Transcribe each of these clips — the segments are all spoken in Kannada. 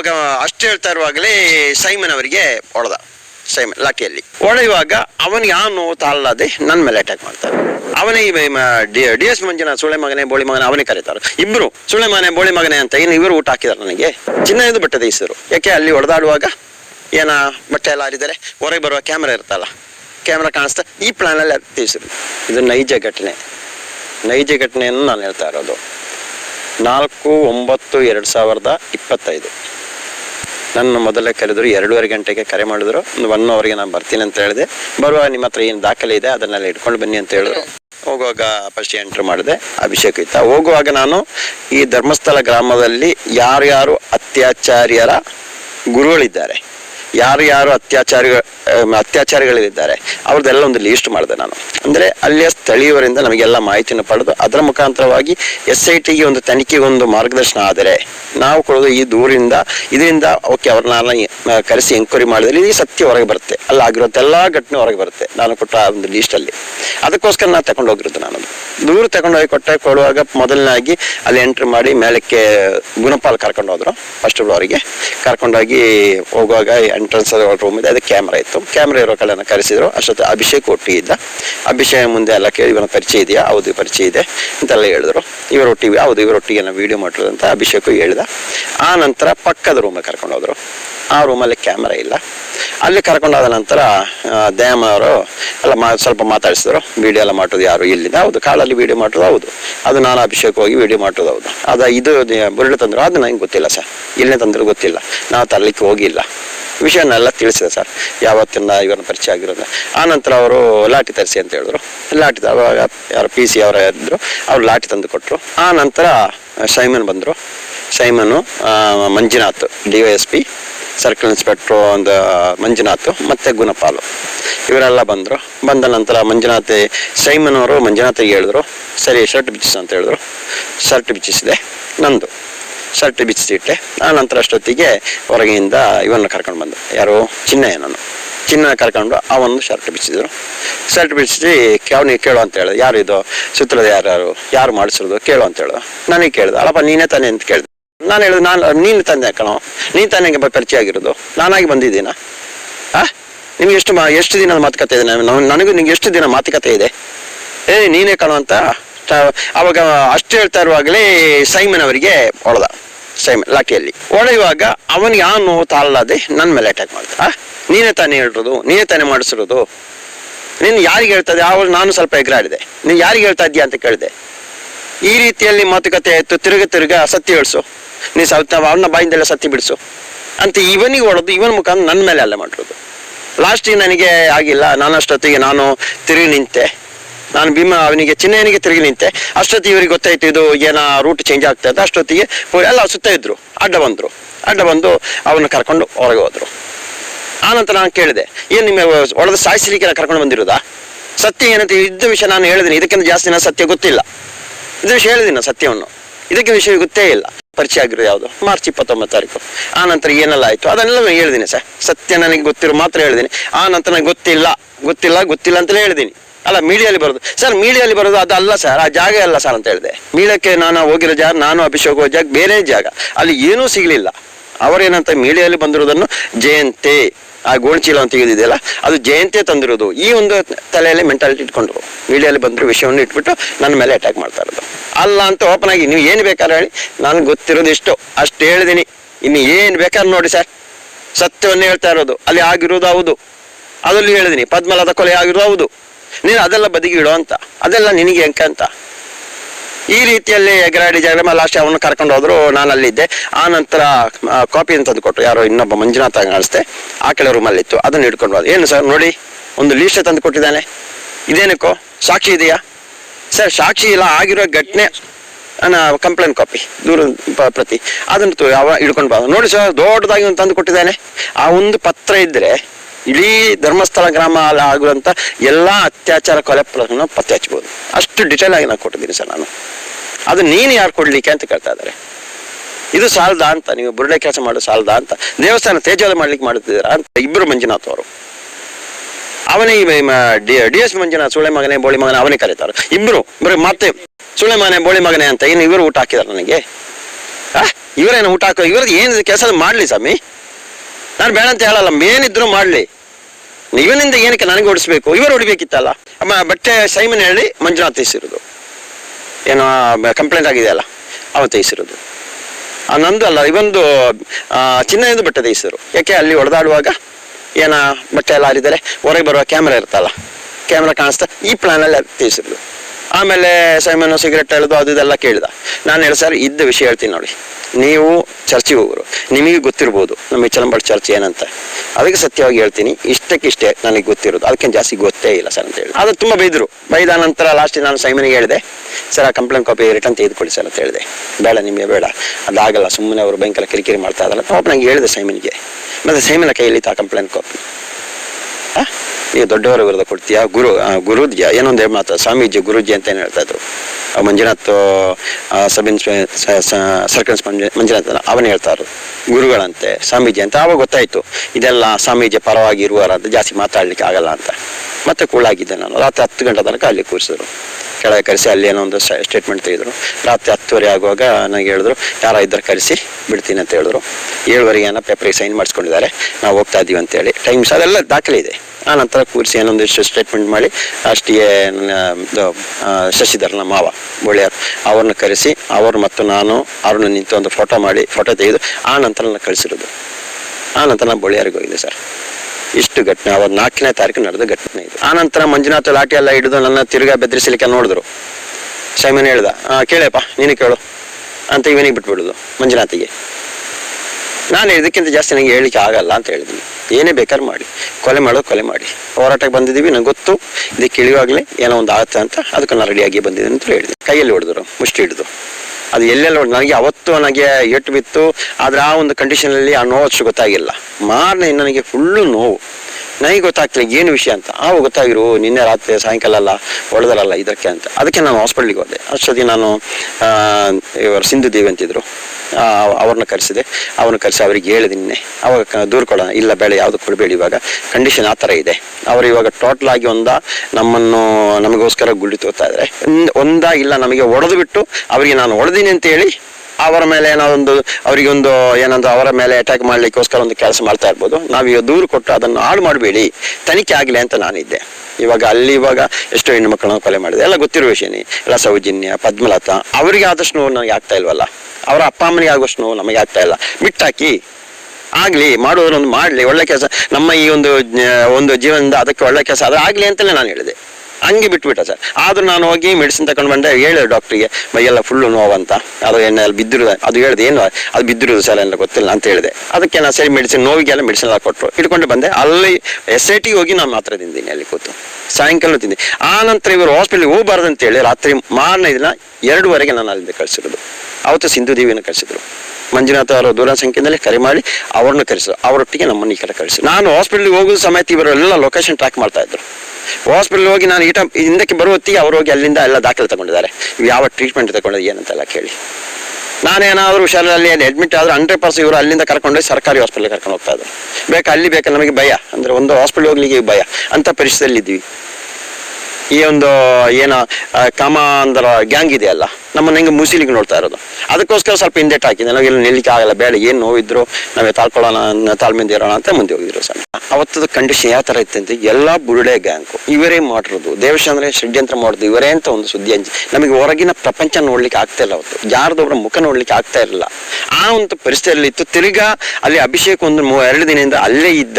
ಅವಾಗ ಅಷ್ಟು ಹೇಳ್ತಾ ಇರುವಾಗಲೇ ಸೈಮನ್ ಅವರಿಗೆ ಹೊಡೆದ. ಸೈಮನ್ ಲಾಠಿಯಲ್ಲಿ ಹೊಡೆಯುವಾಗ ಅವನಿಗೆ ಯಾವ ನೋವು ನನ್ನ ಮೇಲೆ ಅಟ್ಯಾಕ್ ಮಾಡ್ತಾರೆ ಅವನೇ ಡಿ ಎಸ್ ಮಂಜುನಾಥ್ ಸುಳೆ ಮಗನೇ, ಬೋಳಿ ಮಗನೇ ಅವನೇ ಕರೀತಾರೆ. ಇಬ್ರು ಸುಳೆ ಮಗನೇ, ಬೋಳಿ ಮಗನೇ ಅಂತ ಏನು ಇವರು ಊಟ ಹಾಕಿದಾರೆ ನನಗೆ. ಚಿನ್ನ ಎಂದು ಬಟ್ಟೆ ದಯಿಸಿದ್ರು ಯಾಕೆ ಅಲ್ಲಿ ಹೊಡೆದಾಡುವಾಗ ಏನ ಬಟ್ಟೆ ಎಲ್ಲ ಹರಿದರೆ? ಹೊರಗೆ ಬರುವ ಕ್ಯಾಮ್ರಾ ಇರುತ್ತಲ್ಲ ಕ್ಯಾಮ್ರಾ ಕಾಣಿಸ್ತಾ ಈ ಪ್ಲಾನಲ್ಲಿ ತಿಳಿಸಿದ್ರು ಇದು ನೈಜ ಘಟನೆ. ನೈಜ ಘಟನೆಯನ್ನು ನಾನು ಹೇಳ್ತಾ ಇರೋದು. ನಾಲ್ಕು, ಒಂಬತ್ತು, ಎರಡು ಸಾವಿರದ ಇಪ್ಪತ್ತೈದು. ನನ್ನ ಮೊದಲೇ ಕರೆದ್ರು ಎರಡೂವರೆ ಗಂಟೆಗೆ ಕರೆ ಮಾಡಿದ್ರು. ಒಂದು ಒನ್ ಅವರ್ಗೆ ನಾನು ಬರ್ತೀನಿ ಅಂತ ಹೇಳಿದೆ. ಬರುವಾಗ ನಿಮ್ಮ ಹತ್ರ ಏನು ದಾಖಲೆ ಇದೆ ಅದನ್ನೆಲ್ಲ ಇಟ್ಕೊಂಡು ಬನ್ನಿ ಅಂತ ಹೇಳಿದ್ರು. ಹೋಗುವಾಗ ಫಸ್ಟ್ ಎಂಟ್ರ್ ಮಾಡಿದೆ. ಅಭಿಷೇಕ್ ಇತ್ತ ಹೋಗುವಾಗ ನಾನು ಈ ಧರ್ಮಸ್ಥಳ ಗ್ರಾಮದಲ್ಲಿ ಯಾರ್ಯಾರು ಅತ್ಯಾಚಾರ್ಯರ ಗುರುಗಳಿದ್ದಾರೆ. ಯಾರು ಯಾರು ಅತ್ಯಾಚಾರ ಅತ್ಯಾಚಾರಿಗಳಿದ್ದಾರೆ, ಅವ್ರದ್ದೆಲ್ಲ ಒಂದು ಲೀಸ್ಟ್ ಮಾಡಿದೆ ನಾನು. ಅಂದ್ರೆ ಅಲ್ಲಿಯ ಸ್ಥಳೀಯರಿಂದ ನಮಗೆಲ್ಲ ಮಾಹಿತಿಯನ್ನು ಪಡೆದು ಅದರ ಮುಖಾಂತರವಾಗಿ ಎಸ್ ಐ ಟಿಗೆ ಒಂದು ತನಿಖೆಗೆ ಒಂದು ಮಾರ್ಗದರ್ಶನ ಆದರೆ ನಾವು ಕೊಡೋದು ಈ ದೂರಿಂದ, ಇದರಿಂದ ಓಕೆ ಅವ್ರನ್ನ ಕರೆಸಿ ಎಂಕ್ವೈರಿ ಮಾಡಿದ್ರೆ ಈ ಸತ್ಯ ಹೊರಗೆ ಬರುತ್ತೆ. ಅಲ್ಲಿ ಆಗಿರೋದೆಲ್ಲ ಘಟನೆ ಹೊರಗೆ ಬರುತ್ತೆ. ನಾನು ಕೊಟ್ಟ ಆ ಒಂದು ಲೀಸ್ಟಲ್ಲಿ ಅದಕ್ಕೋಸ್ಕರ ನಾನು ತಗೊಂಡೋಗಿರೋದು ನಾನು. ದೂರ ತಗೊಂಡೋಗಿ ಕೊಟ್ಟ, ಕೊಡುವಾಗ ಮೊದಲನಾಗಿ ಅಲ್ಲಿ ಎಂಟ್ರಿ ಮಾಡಿ ಮೇಲಕ್ಕೆ ಗುಣಪಾಲ್ ಕರ್ಕೊಂಡು ಹೋದ್ರು. ಫಸ್ಟ್ ಫ್ಲೋರಿಗೆ ಕರ್ಕೊಂಡೋಗಿ ಹೋಗುವಾಗ ಎಂಟ್ರೆನ್ಸ್ ರೂಮ್ ಇದೆ, ಅದು ಕ್ಯಾಮ್ರಾ ಇತ್ತು. ಕ್ಯಾಮ್ರಾ ಇರೋ ಕಡೆನ ಕರೆಸಿದ್ರು. ಅಷ್ಟೊತ್ತು ಅಭಿಷೇಕ್ ಒಟ್ಟಿಗೆ ಇದ್ದ. ಅಭಿಷೇಕ್ ಮುಂದೆ ಎಲ್ಲ ಕೇಳಿ, ಇವನ ಪರಿಚಯ ಇದೆಯಾ? ಹೌದು ಪರಿಚಯ ಇದೆ. ಅಂತೆಲ್ಲ ಹೇಳಿದ್ರು. ಇವರೊಟ್ಟಿಗೆ ಹೌದು ಇವರೊಟ್ಟಿಗೆ ನಾವು ವಿಡಿಯೋ ಮಾಡಿರೋದು ಅಂತ ಅಭಿಷೇಕ್ ಹೇಳಿದ. ಆ ನಂತರ ಪಕ್ಕದ ರೂಮಿಗೆ ಕರ್ಕೊಂಡು ಹೋದ್ರು. ಆ ರೂಮಲ್ಲಿ ಕ್ಯಾಮ್ರಾ ಇಲ್ಲ. ಅಲ್ಲಿ ಕರ್ಕೊಂಡಾದ ನಂತರ ದಯಾಮ ಅವರು ಎಲ್ಲ ಮಾ, ಸ್ವಲ್ಪ ಮಾತಾಡಿಸಿದ್ರು. ವಿಡಿಯೋ ಎಲ್ಲ ಮಾಡೋದು ಯಾರು? ಇಲ್ಲಿಂದ? ಹೌದು ಕಾಳಲ್ಲಿ ವಿಡಿಯೋ ಮಾಡೋದು ಹೌದು. ಅದು ನಾನು ಅಭಿಷೇಕ್ ಹೋಗಿ ವಿಡಿಯೋ ಮಾಡೋದು ಹೌದು. ಅದು ಇದು ಬುರುಳು ತಂದ್ರು. ಅದು ನಂಗೆ ಗೊತ್ತಿಲ್ಲ ಸರ್. ಇಲ್ಲೇ ತಂದ್ರು ಗೊತ್ತಿಲ್ಲ. ನಾವು ತರಲಿಕ್ಕೆ ಹೋಗಿಲ್ಲ. ವಿಷಯನೆಲ್ಲ ತಿಳಿಸಿದೆ ಸರ್. ಯಾವತ್ತಿಂದ ಇವ್ರನ್ನ ಪರಿಚಯ ಆಗಿರೋದು. ಆನಂತರ ನಂತರ ಅವರು ಲಾಠಿ ತರಿಸಿ ಅಂತ ಹೇಳಿದ್ರು. ತ- ಅವಾಗ ಯಾರು ಪಿ ಸಿ ಅವರ ಇದ್ರು. ಅವ್ರು ಲಾಠಿ ತಂದು ಕೊಟ್ಟರು ಆ ನಂತರ ಸೈಮನ್ ಬಂದರು. Simon Manjunath D Y S P circle inspector ಒಂದು ಮಂಜುನಾಥ್ ಮತ್ತೆ ಗುಣಪಾಲು ಇವರೆಲ್ಲ ಬಂದರು. ಬಂದ ನಂತರ ಮಂಜುನಾಥ್ ಸೈಮನ್ ಅವರು ಮಂಜುನಾಥಿಗೆ ಹೇಳಿದ್ರು. ಸರಿ ಶರ್ಟ್ ಬಿಚ್ಚಿಸ್ ಅಂತ ಹೇಳಿದ್ರು. ಶರ್ಟ್ ಬಿಚ್ಚಿಸಿದೆ. ನಂದು. ಶರ್ಟ್ ಬಿಚ್ಚಿಟ್ಟೆ ಆ ನಂತರ ಅಷ್ಟೊತ್ತಿಗೆ ಹೊರಗಿಂದ ಇವನ್ನ ಕರ್ಕೊಂಡು ಬಂದೆ. ಯಾರು ಚಿನ್ನಯ್ಯ ನಾನು. ಚಿನ್ನ ಕರ್ಕೊಂಡು ಒಂದು ಶರ್ಟ್ ಬಿಚ್ಚಿದ್ರು. ಶರ್ಟ್ ಬಿಚ್ಚಿಸಿ ಅವನಿಗೆ ಕೇಳು ಅಂತ ಹೇಳಿದೆ. ಯಾರು ಇದು? ಸುತ್ತಲದ ಯಾರು ಯಾರು ಮಾಡಿಸಿರೋದು? ಕೇಳು ಅಂತ ಹೇಳಿದ. ನನಗೆ ಕೇಳಿದ. ಅಲ್ಲಪ್ಪ, ನೀನೇ ತಾನೆ ಅಂತ ಕೇಳಿದೆ. ನಾನು ಹೇಳಿದೆ, ನಾನು ನೀನು ತಂದೆ ಕಣೋ. ನೀನು ತಾನೇ ಪರಿಚಯ ಆಗಿರೋದು ನಾನಾಗಿ ಬಂದಿದ್ದೀನ? ಆ? ನಿಮ್ಗೆ ಎಷ್ಟು ಎಷ್ಟು ದಿನದ ಮಾತುಕತೆ ಇದೆ? ನಾನು ನನಗೂ ನಿಮ್ಗೆ ಎಷ್ಟು ದಿನ ಮಾತುಕತೆ ಇದೆ? ಏ, ನೀನೇ ಕಣೋ ಅಂತ? ತ- ಅವಾಗ ಅಷ್ಟು ಹೇಳ್ತಾ ಇರುವಾಗಲೇ ಸೈಮನ್ ಅವರಿಗೆ ಹೊಡೆದ ಸೈಮನ್ ಲಾಠಿಯಲ್ಲಿ ಹೊಡೆಯುವಾಗ ಅವನಿಗೆ ಆ ನೋವು ತಾಳದೆ ನನ್ನ ಮೇಲೆ ಅಟ್ಯಾಕ್ ಮಾಡ್ದ. ಆ? ನೀನೇ ತಾನೇ ಹೇಳಿರೋದು, ನೀನೇ ತಾನೇ ಮಾಡಿಸಿರೋದು. ನೀನು ಯಾರಿಗೆ ಹೇಳ್ತದೆ ಆವಾಗ ನಾನು ಸ್ವಲ್ಪ ಎಗರಾಡಿದೆ. ನೀನು ಯಾರಿಗೆ ಹೇಳ್ತಾ ಇದ್ದೀಯಾ ಅಂತ ಕೇಳಿದೆ. ಈ ರೀತಿಯಲ್ಲಿ ಮಾತುಕತೆ ಆಯ್ತು. ತಿರುಗ ತಿರುಗ ಸತ್ತಿ ಹೇಳಿಸು. ನೀ ಸ್ವಲ್ಪ ಅವನ ಬಾಯಿಂದೆಲ್ಲ ಸತ್ಯ ಬಿಡಿಸು. ಅಂತ ಇವನಿಗೆ ಹೊಡೆದು ಇವನ ಮುಖಾಂತರ ನನ್ನ ಮೇಲೆ ಅಲ್ಲ ಮಾಡಿರೋದು. ಲಾಸ್ಟಿಗೆ ನನಗೆ ಆಗಿಲ್ಲ. ನಾನು ಅಷ್ಟೊತ್ತಿಗೆ ನಾನು ತಿರುಗಿ ನಿಂತೆ. ನಾನು ಭೀಮ ಅವನಿಗೆ ಚಿನ್ನಯನಿಗೆ ತಿರುಗಿ ನಿಂತೆ. ಅಷ್ಟೊತ್ತಿಗೆ ಇವರಿಗೆ ಗೊತ್ತಾಯ್ತು, ಇದು ಏನ ರೂಟ್ ಚೇಂಜ್ ಆಗ್ತಾ ಇದೆ ಅಷ್ಟೊತ್ತಿಗೆ ಎಲ್ಲ ಸುತ್ತ ಇದ್ರು. ಅಡ್ಡ ಬಂದರು. ಅಡ್ಡ ಬಂದು ಅವನ್ನ ಕರ್ಕೊಂಡು ಹೊರಗೆ ಹೋದ್ರು. ಆನಂತರ ನಾನು ಕೇಳಿದೆ, ಏನು ನಿಮ್ಮ ಒಳದ ಸಾಯಿಸಲಿಕ್ಕೆ ಕರ್ಕೊಂಡು ಬಂದಿರೋದಾ? ಸತ್ಯ ಏನಂತ ಇದ್ದ ವಿಷಯ ನಾನು ಹೇಳಿದ್ದೀನಿ. ಇದಕ್ಕಿಂತ ಜಾಸ್ತಿ ನಾನು ಸತ್ಯ ಗೊತ್ತಿಲ್ಲ. ಇದ್ರ ವಿಷಯ ಹೇಳಿದ್ದೀನಿ ನಾನು ಸತ್ಯವನ್ನು. ಇದಕ್ಕೆ ವಿಷಯ ಗೊತ್ತೇ ಇಲ್ಲ. ಪರಿಚಯ ಆಗಿರೋ ಯಾವುದು? ಮಾರ್ಚ್ ಇಪ್ಪತ್ತೊಂಬತ್ತು ತಾರೀಕು. ಆ ನಂತರ ಏನೆಲ್ಲ ಆಯಿತು? ಅದನ್ನೆಲ್ಲ ನಾನು ಹೇಳಿದ್ದೀನಿ ಸರ್. ಸತ್ಯ ನನಗೆ ಗೊತ್ತಿರೋ ಮಾತ್ರ ಹೇಳಿದ್ದೀನಿ. ಆ ನಂತರ ನನಗೆ ಗೊತ್ತಿಲ್ಲ. ಗೊತ್ತಿಲ್ಲ ಗೊತ್ತಿಲ್ಲ ಅಂತಲೇ ಹೇಳಿದ್ದೀನಿ. ಅಲ್ಲ, ಮೀಡಿಯಲ್ಲಿ ಬರೋದು. ಸರ್, ಮೀಡಿಯಲ್ಲಿ ಬರೋದು ಅದಲ್ಲ ಸರ್, ಆ ಜಾಗ ಅಲ್ಲ ಸರ್ ಅಂತ ಹೇಳಿದೆ. ಮೀಡಕ್ಕೆ ನಾನು ಹೋಗಿರೋ ಜಾಗ, ನಾನು ಅಭಿಷೇಕ್ ಹೋಗೋ ಜಾಗ, ಬೇರೆ ಜಾಗ. ಅಲ್ಲಿ ಏನೂ ಸಿಗಲಿಲ್ಲ. ಅವರೇನಂತ ಮೀಡಿಯಲ್ಲಿ ಬಂದಿರೋದನ್ನು ಜಯಂತಿ, ಆ ಗೋಣಚೀಲ ಅಂತ ತೆಗೆದಿದೆಯಲ್ಲ, ಅದು ಜಯಂತಿ ತಂದಿರೋದು. ಈ ಒಂದು ತಲೆಯಲ್ಲಿ ಮೆಂಟಾಲಿಟಿ ಇಟ್ಕೊಂಡ್ರು ಮೀಡಿಯಲ್ಲಿ ಬಂದ್ರು ವಿಷಯವನ್ನು ಇಟ್ಬಿಟ್ಟು ನನ್ನ ಮೇಲೆ ಅಟ್ಯಾಕ್ ಮಾಡ್ತಾ ಇರೋದು. ಅಲ್ಲ ಅಂತ ಓಪನ್ ಆಗಿ, ನೀವು ಏನು ಬೇಕಾದ್ರೆ ಹೇಳಿ. ನನಗೆ ಗೊತ್ತಿರೋದು ಇಷ್ಟು. ಅಷ್ಟು ಹೇಳಿದ್ದೀನಿ ಇನ್ನು ಏನು ಬೇಕಾದ್ರೆ ನೋಡಿ ಸರ್. ಸತ್ಯವನ್ನು ಹೇಳ್ತಾ ಇರೋದು. ಅಲ್ಲಿ ಆಗಿರೋದು ಹೌದು. ಅದರಲ್ಲಿ ಹೇಳಿದ್ದೀನಿ ಪದ್ಮಲದ ಕೊಲೆ ಆಗಿರೋದು ಹೌದು. ನೀನು ಅದೆಲ್ಲ ಇಡೋ ಅಂತ. ಅದೆಲ್ಲ ನಿನಗೆ ಹೆಂಕ ಅಂತ. ಈ ರೀತಿಯಲ್ಲಿ ಎಗರಾಡಿ ಜಾಗ ಲಾಸ್ಟ್ ಅವನ್ನ ಕರ್ಕೊಂಡು ಹೋದ್ರು. ನಾನು ಅಲ್ಲಿದ್ದೆ. ಆ ನಂತರ ಕಾಪಿ ತಂದು ಕೊಟ್ಟು ಯಾರೋ ಇನ್ನೊಬ್ಬ ಮಂಜುನಾಥ ಕಾಣಿಸ್ತೆ. ಆ ಕೆಳ ರೂಮಲ್ಲಿತ್ತು ಅದನ್ನ ಹಿಡ್ಕೊಂಡು ಹೋದ. ಏನು ಸರ್ ನೋಡಿ, ಒಂದು ಲೀಸ್ಟ್ ತಂದು ಕೊಟ್ಟಿದ್ದಾನೆ. ಇದೇನಕ್ಕೋ? ಸಾಕ್ಷಿ ಇದೆಯಾ? ಸರ್, ಸಾಕ್ಷಿ ಇಲ್ಲ ಆಗಿರೋ ಘಟನೆ ಕಂಪ್ಲೇಂಟ್ ಕಾಪಿ ದೂರ ಪ್ರತಿ. ಅದನ್ನು ಯಾವ ಹಿಡ್ಕೊಂಡು ಬಾ. ನೋಡಿ ಸರ್, ದೊಡ್ಡದಾಗಿ ಒಂದು ತಂದು ಕೊಟ್ಟಿದ್ದಾನೆ. ಆ ಒಂದು ಪತ್ರ ಇದ್ರೆ ಇಡೀ ಧರ್ಮಸ್ಥಳ ಗ್ರಾಮ ಅಲ್ಲಿ ಆಗಿರುವಂತ ಎಲ್ಲಾ ಅತ್ಯಾಚಾರ ಕೊಲೆ ಪ್ರಕರಣ ಪತ್ತೆ ಹಚ್ಬೋದು. ಅಷ್ಟು ಡಿಟೇಲ್ ಆಗಿ ನಾನು ಕೊಟ್ಟಿದ್ದೀನಿ ಸರ್ ನಾನು. ಅದು ನೀನು ಯಾರು ಕೊಡ್ಲಿಕ್ಕೆ ಅಂತ ಕೇಳ್ತಾ ಇದ್ದಾರೆ ಇದು ಸಾಲದ ಅಂತ, ನೀವು ಬುರುಡೆ ಕೆಲಸ ಮಾಡೋದು ಸಾಲದ ಅಂತ, ದೇವಸ್ಥಾನ ತೇಜೋದ ಮಾಡ್ಲಿಕ್ಕೆ ಮಾಡುತ್ತಿದ್ದೀರಾ ಅಂತ ಇಬ್ಬರು ಮಂಜುನಾಥ್ ಅವರು. ಅವನೇ ಡಿ ಎಸ್ ಮಂಜುನಾಥ್ ಸುಳೆ ಮಗನೇ, ಬೋಳಿ ಮಗನೇ ಅವನೇ ಕರೀತಾರೆ. ಇಬ್ರು ಇಬ್ಬರು ಮತ್ತೆ ಸುಳೆ ಮಗನೇ, ಬೋಳಿ ಮಗನೇ ಅಂತ ಏನು ಇವರು ಊಟ ಹಾಕಿದಾರೆ ನನಗೆ? ಇವರೇನು ಊಟ ಹಾಕೋ ಇವ್ರದ್ದು ಏನು ಕೆಲಸ ಮಾಡಲಿ ಸ್ವಾಮಿ? ನಾನು ಬೇಡ ಅಂತ ಹೇಳಲ್ಲ ಏನಿದ್ರು ಮಾಡಲಿ. ಇವನಿಂದ ಏನಕ್ಕೆ ನನಗೆ ಹೊಡಿಸ್ಬೇಕು ಇವರು ಹೊಡಿಬೇಕಿತ್ತಲ್ಲ? ಅಮ್ಮ, ಬಟ್ಟೆ ಸೈಮನ್ ಹೇಳಿ ಮಂಜುನಾಥ್ ತೆಗಿಸಿರೋದು ಏನೋ ಕಂಪ್ಲೇಂಟ್ ಆಗಿದೆಯಲ್ಲ ಅವ ತೈಸಿರೋದು ನಂದು ಅಲ್ಲ, ಇವೊಂದು ಚಿನ್ನದಿಂದ ಬಟ್ಟೆ ತೆಗಿಸಿದ್ರು ಯಾಕೆ, ಅಲ್ಲಿ ಹೊಡೆದಾಡುವಾಗ ಏನ, ಬಟ್ಟೆ ಎಲ್ಲ ಹಾರಿದರೆ ಹೊರಗೆ ಬರುವ ಕ್ಯಾಮ್ರಾ ಇರ್ತಲ್ಲ ಕ್ಯಾಮ್ರಾ ಕಾಣಿಸ್ತಾ, ಈ ಪ್ಲಾನಲ್ಲಿ ತೆಗಿಸಿದ್ರು ಆಮೇಲೆ ಸೈಮನ್ ಸಿಗರೆಟ್ ಹೇಳೋದು ಅದು ಇದೆಲ್ಲ ಕೇಳಿದ. ನಾನು ಹೇಳಿ, ಸರ್, ಇದ್ದ ವಿಷಯ ಹೇಳ್ತೀನಿ ನೋಡಿ. ನೀವು ಚರ್ಚಿಗೆ ಹೋಗೋರು. ನಿಮಗೆ ಗೊತ್ತಿರ್ಬೋದು, ನಮ್ಮ ಚಲಂಬಳ್ ಚರ್ಚ್ ಏನಂತ. ಅದಕ್ಕೆ ಸತ್ಯವಾಗಿ ಹೇಳ್ತೀನಿ ಇಷ್ಟಕ್ಕಿಷ್ಟೇ ನನಗೆ ಗೊತ್ತಿರೋದು. ಅದಕ್ಕೆ ಜಾಸ್ತಿ ಗೊತ್ತೇ ಇಲ್ಲ ಸರ್ ಅಂತ ಹೇಳಿ ಅದು ತುಂಬ ಬೈದರು. ಬೈದ ನಂತರ ಲಾಸ್ಟ್ ನಾನು ಸೈಮನಿಗೆ ಹೇಳಿದೆ, ಸರ್, ಆ ಕಂಪ್ಲೇಂಟ್ ಕಾಪಿ ರಿಟರ್ನ್ ತೆಗೆದುಕೊಳ್ಳಿ ಸರ್ ಅಂತ ಹೇಳಿದೆ. ಬೇಡ, ನಿಮಗೆ ಬೇಡ. ಅದಾಗಲ್ಲ, ಸುಮ್ಮನೆ ಅವರು ಭಯಂಕರ ಕಿರಿಕಿರಿ ಮಾಡ್ತಾ ಇದ್ದಲ್ಲ ಪಾಪ ನಂಗೆ ಹೇಳಿದೆ ಸೈಮನಿಗೆ. ಮತ್ತೆ ಸೈಮನ ಕೈಯಲ್ಲಿ ಆ ಕಂಪ್ಲೇಂಟ್ ಕಾಪಿ? ನೀವು ದೊಡ್ಡವರ ವಿರುದ್ಧ ಕೊಡ್ತೀಯ? ಗುರು ಗುರುಜ್ಯ ಏನೊಂದು ಮಾತು. ಸ್ವಾಮೀಜಿ ಗುರುಜಿ ಅಂತ ಏನು ಹೇಳ್ತಾ ಇದ್ರು? ಮಂಜುನಾಥ್ ಸಬ್ ಸರ್ಕಲ್ ಮಂಜುನಾಥ್ ಅವನು ಹೇಳ್ತಾ ಇರೋದು. ಗುರುಗಳಂತೆ, ಸ್ವಾಮೀಜಿ ಅಂತ. ಅವಾಗ ಗೊತ್ತಾಯ್ತು. ಇದೆಲ್ಲ ಸ್ವಾಮೀಜಿ ಪರವಾಗಿ ಇರುವ ಅಂತ ಜಾಸ್ತಿ ಮಾತಾಡ್ಲಿಕ್ಕೆ ಆಗಲ್ಲ ಅಂತ. ಮತ್ತೆ ಕೂಳಾಗಿದ್ದೆ ನಾನು ರಾತ್ರಿ ಹತ್ತು ಗಂಟೆ ತನಕ ಅಲ್ಲಿ ಕೂರಿಸಿದ್ರು. ಕೆಳಗೆ ಕರೆಸಿ ಅಲ್ಲಿ ಏನೋ ಒಂದು ಸ್ಟೇಟ್ಮೆಂಟ್ ತೆಗೆದ್ರು. ರಾತ್ರಿ ಹತ್ತುವರೆ ಆಗುವಾಗ ನನಗೆ ಹೇಳಿದ್ರು ಯಾರ ಇದ್ದಾರೆ ಕರೆಸಿ ಬಿಡ್ತೀನಿ ಅಂತ ಹೇಳಿದ್ರು. ಏಳುವರೆಗೆ ಏನೋ ಪೇಪರಿಗೆ ಸೈನ್ ಮಾಡಿಸ್ಕೊಂಡಿದ್ದಾರೆ. ನಾವು ಹೋಗ್ತಾ ಇದೀವಿ ಅಂತೇಳಿ. ಟೈಮ್ಸ್ ಅದೆಲ್ಲ ದಾಖಲೆ ಇದೆ. ಆ ನಂತರ ಕೂರಿಸಿ ಏನೊಂದಿಷ್ಟು ಸ್ಟೇಟ್ಮೆಂಟ್ ಮಾಡಿ ಅಷ್ಟಿಗೆ ನನ್ನ ಇದು, ಶಶಿಧರ್ ನಮ್ಮ ಮಾವ ಒಳ್ಳೆಯವರು. ಅವ್ರನ್ನ ಕರೆಸಿ ಅವರು ಮತ್ತು ನಾನು ಅವ್ರನ್ನ ನಿಂತು ಒಂದು ಫೋಟೋ ಮಾಡಿ ಫೋಟೋ ತೆಗೆದು ಆ ನಂತರ ನಾನು ಕಳಿಸಿರೋದು. ಆ ನಂತರ ನಾನು ಬೋಳಿಯಾರಿಗೆ ಹೋಗಿದ್ದೆ ಸರ್. ಇಷ್ಟು ಘಟನೆ ಅವತ್ತು ನಾಲ್ಕನೇ ತಾರೀಕು ನಡೆದ ಘಟನೆ ಇದು. ಆ ಮಂಜುನಾಥ ಲಾಠಿ ಎಲ್ಲ ಹಿಡಿದು ನನ್ನ ತಿರುಗಾ ಬೆದರಿಸಲಿಕ್ಕೆ ನೋಡಿದ್ರು. ಸೈಮನ್ ಹೇಳ್ದ "ಆ, ಕೇಳಪ್ಪ ನೀನು ಕೇಳು. ಅಂತ ಇವನಿಗೆ ಬಿಟ್ಬಿಡುದು ಮಂಜುನಾಥಿಗೆ. ನಾನು ಇದಕ್ಕಿಂತ ಜಾಸ್ತಿ ನನಗೆ ಹೇಳಿಕೆ ಆಗಲ್ಲ ಅಂತ ಹೇಳಿದ್ವಿ. ಏನೇ ಬೇಕಾದ್ರೆ ಮಾಡಿ. ಕೊಲೆ ಮಾಡೋದು ಕೊಲೆ ಮಾಡಿ. ಹೋರಾಟಕ್ಕೆ ಬಂದಿದ್ದೀವಿ ನಂಗೆ ಗೊತ್ತು. ಇದಕ್ಕೆ ಇಳಿಯುವಾಗಲೇ ಏನೋ ಒಂದು ಆಗುತ್ತೆ ಅಂತ ಅದಕ್ಕೆ ನಾನು ರೆಡಿಯಾಗಿ ಬಂದಿದ್ದೀನಿ ಅಂತ ಹೇಳಿದೆ ಕೈಯಲ್ಲಿ ಹೊಡೆದ್ರು ಮುಷ್ಟಿ ಹಿಡಿದು. ಅದು ಎಲ್ಲೆಲ್ಲ ನನಗೆ ಅವತ್ತು ನನಗೆ ಏಟು ಬಿತ್ತು. ಆದರೆ ಆ ಒಂದು ಕಂಡೀಷನಲ್ಲಿ ಆ ನೋವು ಗೊತ್ತಾಗಿಲ್ಲ. ಮಾರನೇ ನನಗೆ ಫುಲ್ಲು ನೋವು. ನನಗೆ ಗೊತ್ತಾಗ್ತಿಲ್ಲ, ಏನು ವಿಷಯ ಅಂತ. ಆ ಗೊತ್ತಾಗಿರು, ನಿನ್ನೆ ರಾತ್ರಿ, ಸಾಯಂಕಾಲ ಅಲ್ಲ ಹೊಡೆದರಲ್ಲ ಇದಕ್ಕೆ ಅಂತ. ಅದಕ್ಕೆ ನಾನು ಹಾಸ್ಪಿಟ್ಲಿಗೆ ಹೋದೆ. ಅಷ್ಟೊತ್ತಿಗೆ ನಾನು ಇವರು ಸಿಂಧು ದೇವಿ ಅಂತಿದ್ರು. ಅವ್ರನ್ನ ಕರೆಸಿದೆ. ಅವ್ರನ್ನ ಕರೆಸಿ ಅವ್ರಿಗೆ ಹೇಳಿದೆ ನಿನ್ನೆ. ಅವಾಗ ದೂರ ಕೊಡೋಣ ಇಲ್ಲ, ಬೇಡ, ಯಾವುದು ಕೊಡಬೇಡಿ ಇವಾಗ. ಕಂಡೀಷನ್ ಆ ಥರ ಇದೆ. ಅವರು ಇವಾಗ ಟೋಟಲ್ ಆಗಿ ಒಂದ ನಮ್ಮನ್ನು, ನಮಗೋಸ್ಕರ ಗುಳ್ಳಿ ತೋತಾ ಇದ್ದಾರೆ ಒಂದ್- ಇಲ್ಲ, ನಮಗೆ ಒಡೆದು ಬಿಟ್ಟು, ಅವರಿಗೆ ನಾನು ಹೊಡೆದೀನಿ ಅಂತ ಹೇಳಿ ಅವರ ಮೇಲೆ ಏನೋ ಒಂದು ಅವರಿಗೆ ಒಂದು ಏನಂದ್ರೆ ಅವರ ಮೇಲೆ ಅಟ್ಯಾಕ್ ಮಾಡ್ಲಿಕ್ಕೋಸ್ಕರ ಒಂದು ಕೆಲಸ ಮಾಡ್ತಾ ಇರ್ಬೋದು. ನಾವೀಗ ದೂರು ಕೊಟ್ಟು ಅದನ್ನು ಹಾಳು ಮಾಡಬೇಡಿ. ತನಿಖೆ ಆಗಲಿ ಅಂತ ನಾನಿದ್ದೆ. ಇವಾಗ ಅಲ್ಲಿ ಇವಾಗ ಎಷ್ಟೋ ಹೆಣ್ಣು ಮಕ್ಕಳನ್ನ ಕೊಲೆ ಮಾಡಿದೆ. ಎಲ್ಲ ಗೊತ್ತಿರುವ ವಿಷಯನೇ ಎಲ್ಲ ಸೌಜನ್ಯ ಪದ್ಮಲತಾ, ಅವರಿಗೆ ಆದಷ್ಟು ನೋವು ನನಗೆ ಆಗ್ತಾ ಇಲ್ವಲ್ಲ? ಅವರ ಅಪ್ಪ ಅಮ್ಮನಿಗೆ ಆಗುವಷ್ಟು ನೋವು ನಮಗೆ ಆಗ್ತಾ ಇಲ್ಲ. ಬಿಟ್ಟಾಕಿ. ಆಗ್ಲಿ ಮಾಡೋದ್ರೊಂದು ಮಾಡ್ಲಿ. ಒಳ್ಳೆ ಕೆಲಸ. ನಮ್ಮ ಈ ಒಂದು ಒಂದು ಜೀವನದ ಅದಕ್ಕೆ ಒಳ್ಳೆ ಕೆಲಸ ಆದ್ರೆ ಆಗ್ಲಿ ಅಂತಲೇ ನಾನು ಹೇಳಿದೆ. ಹಂಗೆ ಬಿಟ್ಬಿಟ್ಟ ಸರ್. ಆದ್ರೂ ನಾನು ಹೋಗಿ ಮೆಡಿಸಿನ್ ತಗೊಂಡು ಬಂದೆ. ಹೇಳಿದೆ ಡಾಕ್ಟ್ರಿಗೆ ಮೈಯೆಲ್ಲ ಫುಲ್ಲು ನೋವಂತ ಅದು ಎಣ್ಣೆ ಅಲ್ಲಿ ಬಿದ್ದಿರು ಅದು ಹೇಳಿದೆ, ಏನು ಅದು ಬಿದ್ದಿರೋದು ಸರ್ ಎಲ್ಲ ಗೊತ್ತಿಲ್ಲ ಅಂತ ಹೇಳಿದೆ. ಅದಕ್ಕೆ ನಾನು ಸರಿ ಮೆಡಿಸಿನ್ ನೋವಿಗೆಲ್ಲ ಮೆಡಿಸಿನ್ ಎಲ್ಲ ಕೊಟ್ಟರು. ಇಟ್ಕೊಂಡು ಬಂದೆ. ಅಲ್ಲಿ ಎಸ್ ಐ ಟಿ ಹೋಗಿ ನಾನು ಮಾತ್ರ ತಿಂದೀನಿ ಅಲ್ಲಿ ಕೂತು. ಸಾಯಂಕಾಲ ತಿಂದೆ. ಆ ನಂತರ ಇವರು ಹಾಸ್ಪಿಟ್ಲಿಗೆ ಅಂತ ಅಂತೇಳಿ ರಾತ್ರಿ ಮಾರನೇ ದಿನ ಎರಡುವರೆಗೆ ನಾನು ಅಲ್ಲಿಂದ ಕಳಿಸಿರೋದು. ಅವತ್ತು ಸಿಂಧು ದೇವಿಯನ್ನು ಕರೆಸಿದ್ರು. ಮಂಜುನಾಥ ಅವರ ದೂರ ಸಂಖ್ಯೆಯಲ್ಲಿ ಕರೆ ಮಾಡಿ ಅವ್ರನ್ನ ಕರೆಸಿದ್ರು. ಅವರೊಟ್ಟಿಗೆ ನಮ್ಮನ್ನು ಈ ಕಡೆ ಕಳಿಸಿ ನಾನು ಹಾಸ್ಪಿಟ್ಲಿಗೆ ಹೋಗುವ ಸಮೇತ ಇವರೆಲ್ಲ ಲೊಕೇಶನ್ ಟ್ರ್ಯಾಕ್ ಮಾಡ್ತಾ ಇದ್ರು. ಹಾಸ್ಪಿಟಲ್ ಹೋಗಿ ನಾನು ಈಟ ಹಿಂದಕ್ಕೆ ಬರುವ ಹೊತ್ತಿಗೆ ಅವ್ರು ಹೋಗಿ ಅಲ್ಲಿಂದ ಎಲ್ಲ ದಾಖಲೆ ತಗೊಂಡಿದ್ದಾರೆ. ಯಾವ ಟ್ರೀಟ್ಮೆಂಟ್ ತಗೊಂಡಿದ್ದು ಏನಂತೆಲ್ಲ ಕೇಳಿ. ನಾನೇನಾದರೂ ಹುಷಾರಲ್ಲಿ ಅಡ್ಮಿಟ್ ಆದ್ರೆ ಹಂಡ್ರೆಡ್ ಪರ್ಸೆಂಟ್ ಇವರು ಅಲ್ಲಿಂದ ಕರ್ಕೊಂಡೋಗಿ ಸರ್ಕಾರಿ ಹಾಸ್ಪಿಟಲ್ ಕರ್ಕೊಂಡು ಹೋಗ್ತಾ ಇದ್ರು. ಬೇಕಾ ಅಲ್ಲಿ ಬೇಕಾ ನಮಗೆ ಭಯ. ಅಂದ್ರೆ ಒಂದು ಹಾಸ್ಪಿಟಲ್ ಹೋಗ್ಲಿಕ್ಕೆ ಭಯ. ಅಂತ ಪರಿಸ್ಥಿತಿಯಲ್ಲಿ ಇದ್ವಿ ಈ ಒಂದು, ಏನು ಕಾಮ ಅಂದ್ರ ಗ್ಯಾಂಗ್ ಇದೆಯಲ್ಲ, ನಮ್ಮನ್ನ ಹೆಂಗೆ ಮುಸಿಲಿಗೆ ನೋಡ್ತಾ ಇರೋದು. ಅದಕ್ಕೋಸ್ಕರ ಸ್ವಲ್ಪ ಹಿಂದೆಟ್ ಹಾಕಿದೆ ನಾವು ಇಲ್ಲಿ ನಿಲ್ಲಿಕ್ಕೆ ಆಗಲ್ಲ, ಬೇಡ, ಏನು ನೋವಿದ್ರು ನಾವೇ ತಾಳ್ಕೊಳ್ಳೋಣ ತಾಳ್ಮೆಯಿಂದ ಇರೋಣ ಅಂತ ಮುಂದೆ ಹೋಗಿದ್ರು ಸರ್. ಅವತ್ತದ ಕಂಡೀಷನ್ ಯಾವ ತರ ಇತ್ತಂತೆ ಎಲ್ಲಾ ಬುರುಡೆ ಗ್ಯಾಂಗು ಇವರೇ ಮಾಡಿರೋದು. ದೇವಶಾಂದ್ರೆ ಷಡ್ಯಂತ್ರ ಮಾಡೋದು, ಇವರೇ ಅಂತ ಒಂದು ಸುದ್ದಿ ಅಂಜಿ. ನಮಗೆ ಹೊರಗಿನ ಪ್ರಪಂಚ ನೋಡ್ಲಿಕ್ಕೆ ಆಗ್ತಾ ಇಲ್ಲ ಅವತ್ತು. ಯಾರ್ದೊಬ್ಬರ ಮುಖ ನೋಡ್ಲಿಕ್ಕೆ ಆಗ್ತಾ ಇರಲಿಲ್ಲ ಆ ಒಂದು ಪರಿಸ್ಥಿತಿಯಲ್ಲಿ ಇತ್ತು ತಿರ್ಗಾ ಅಲ್ಲಿ ಅಭಿಷೇಕ್ ಒಂದು ಎರಡು ದಿನದಿಂದ ಅಲ್ಲೇ ಇದ್ದ.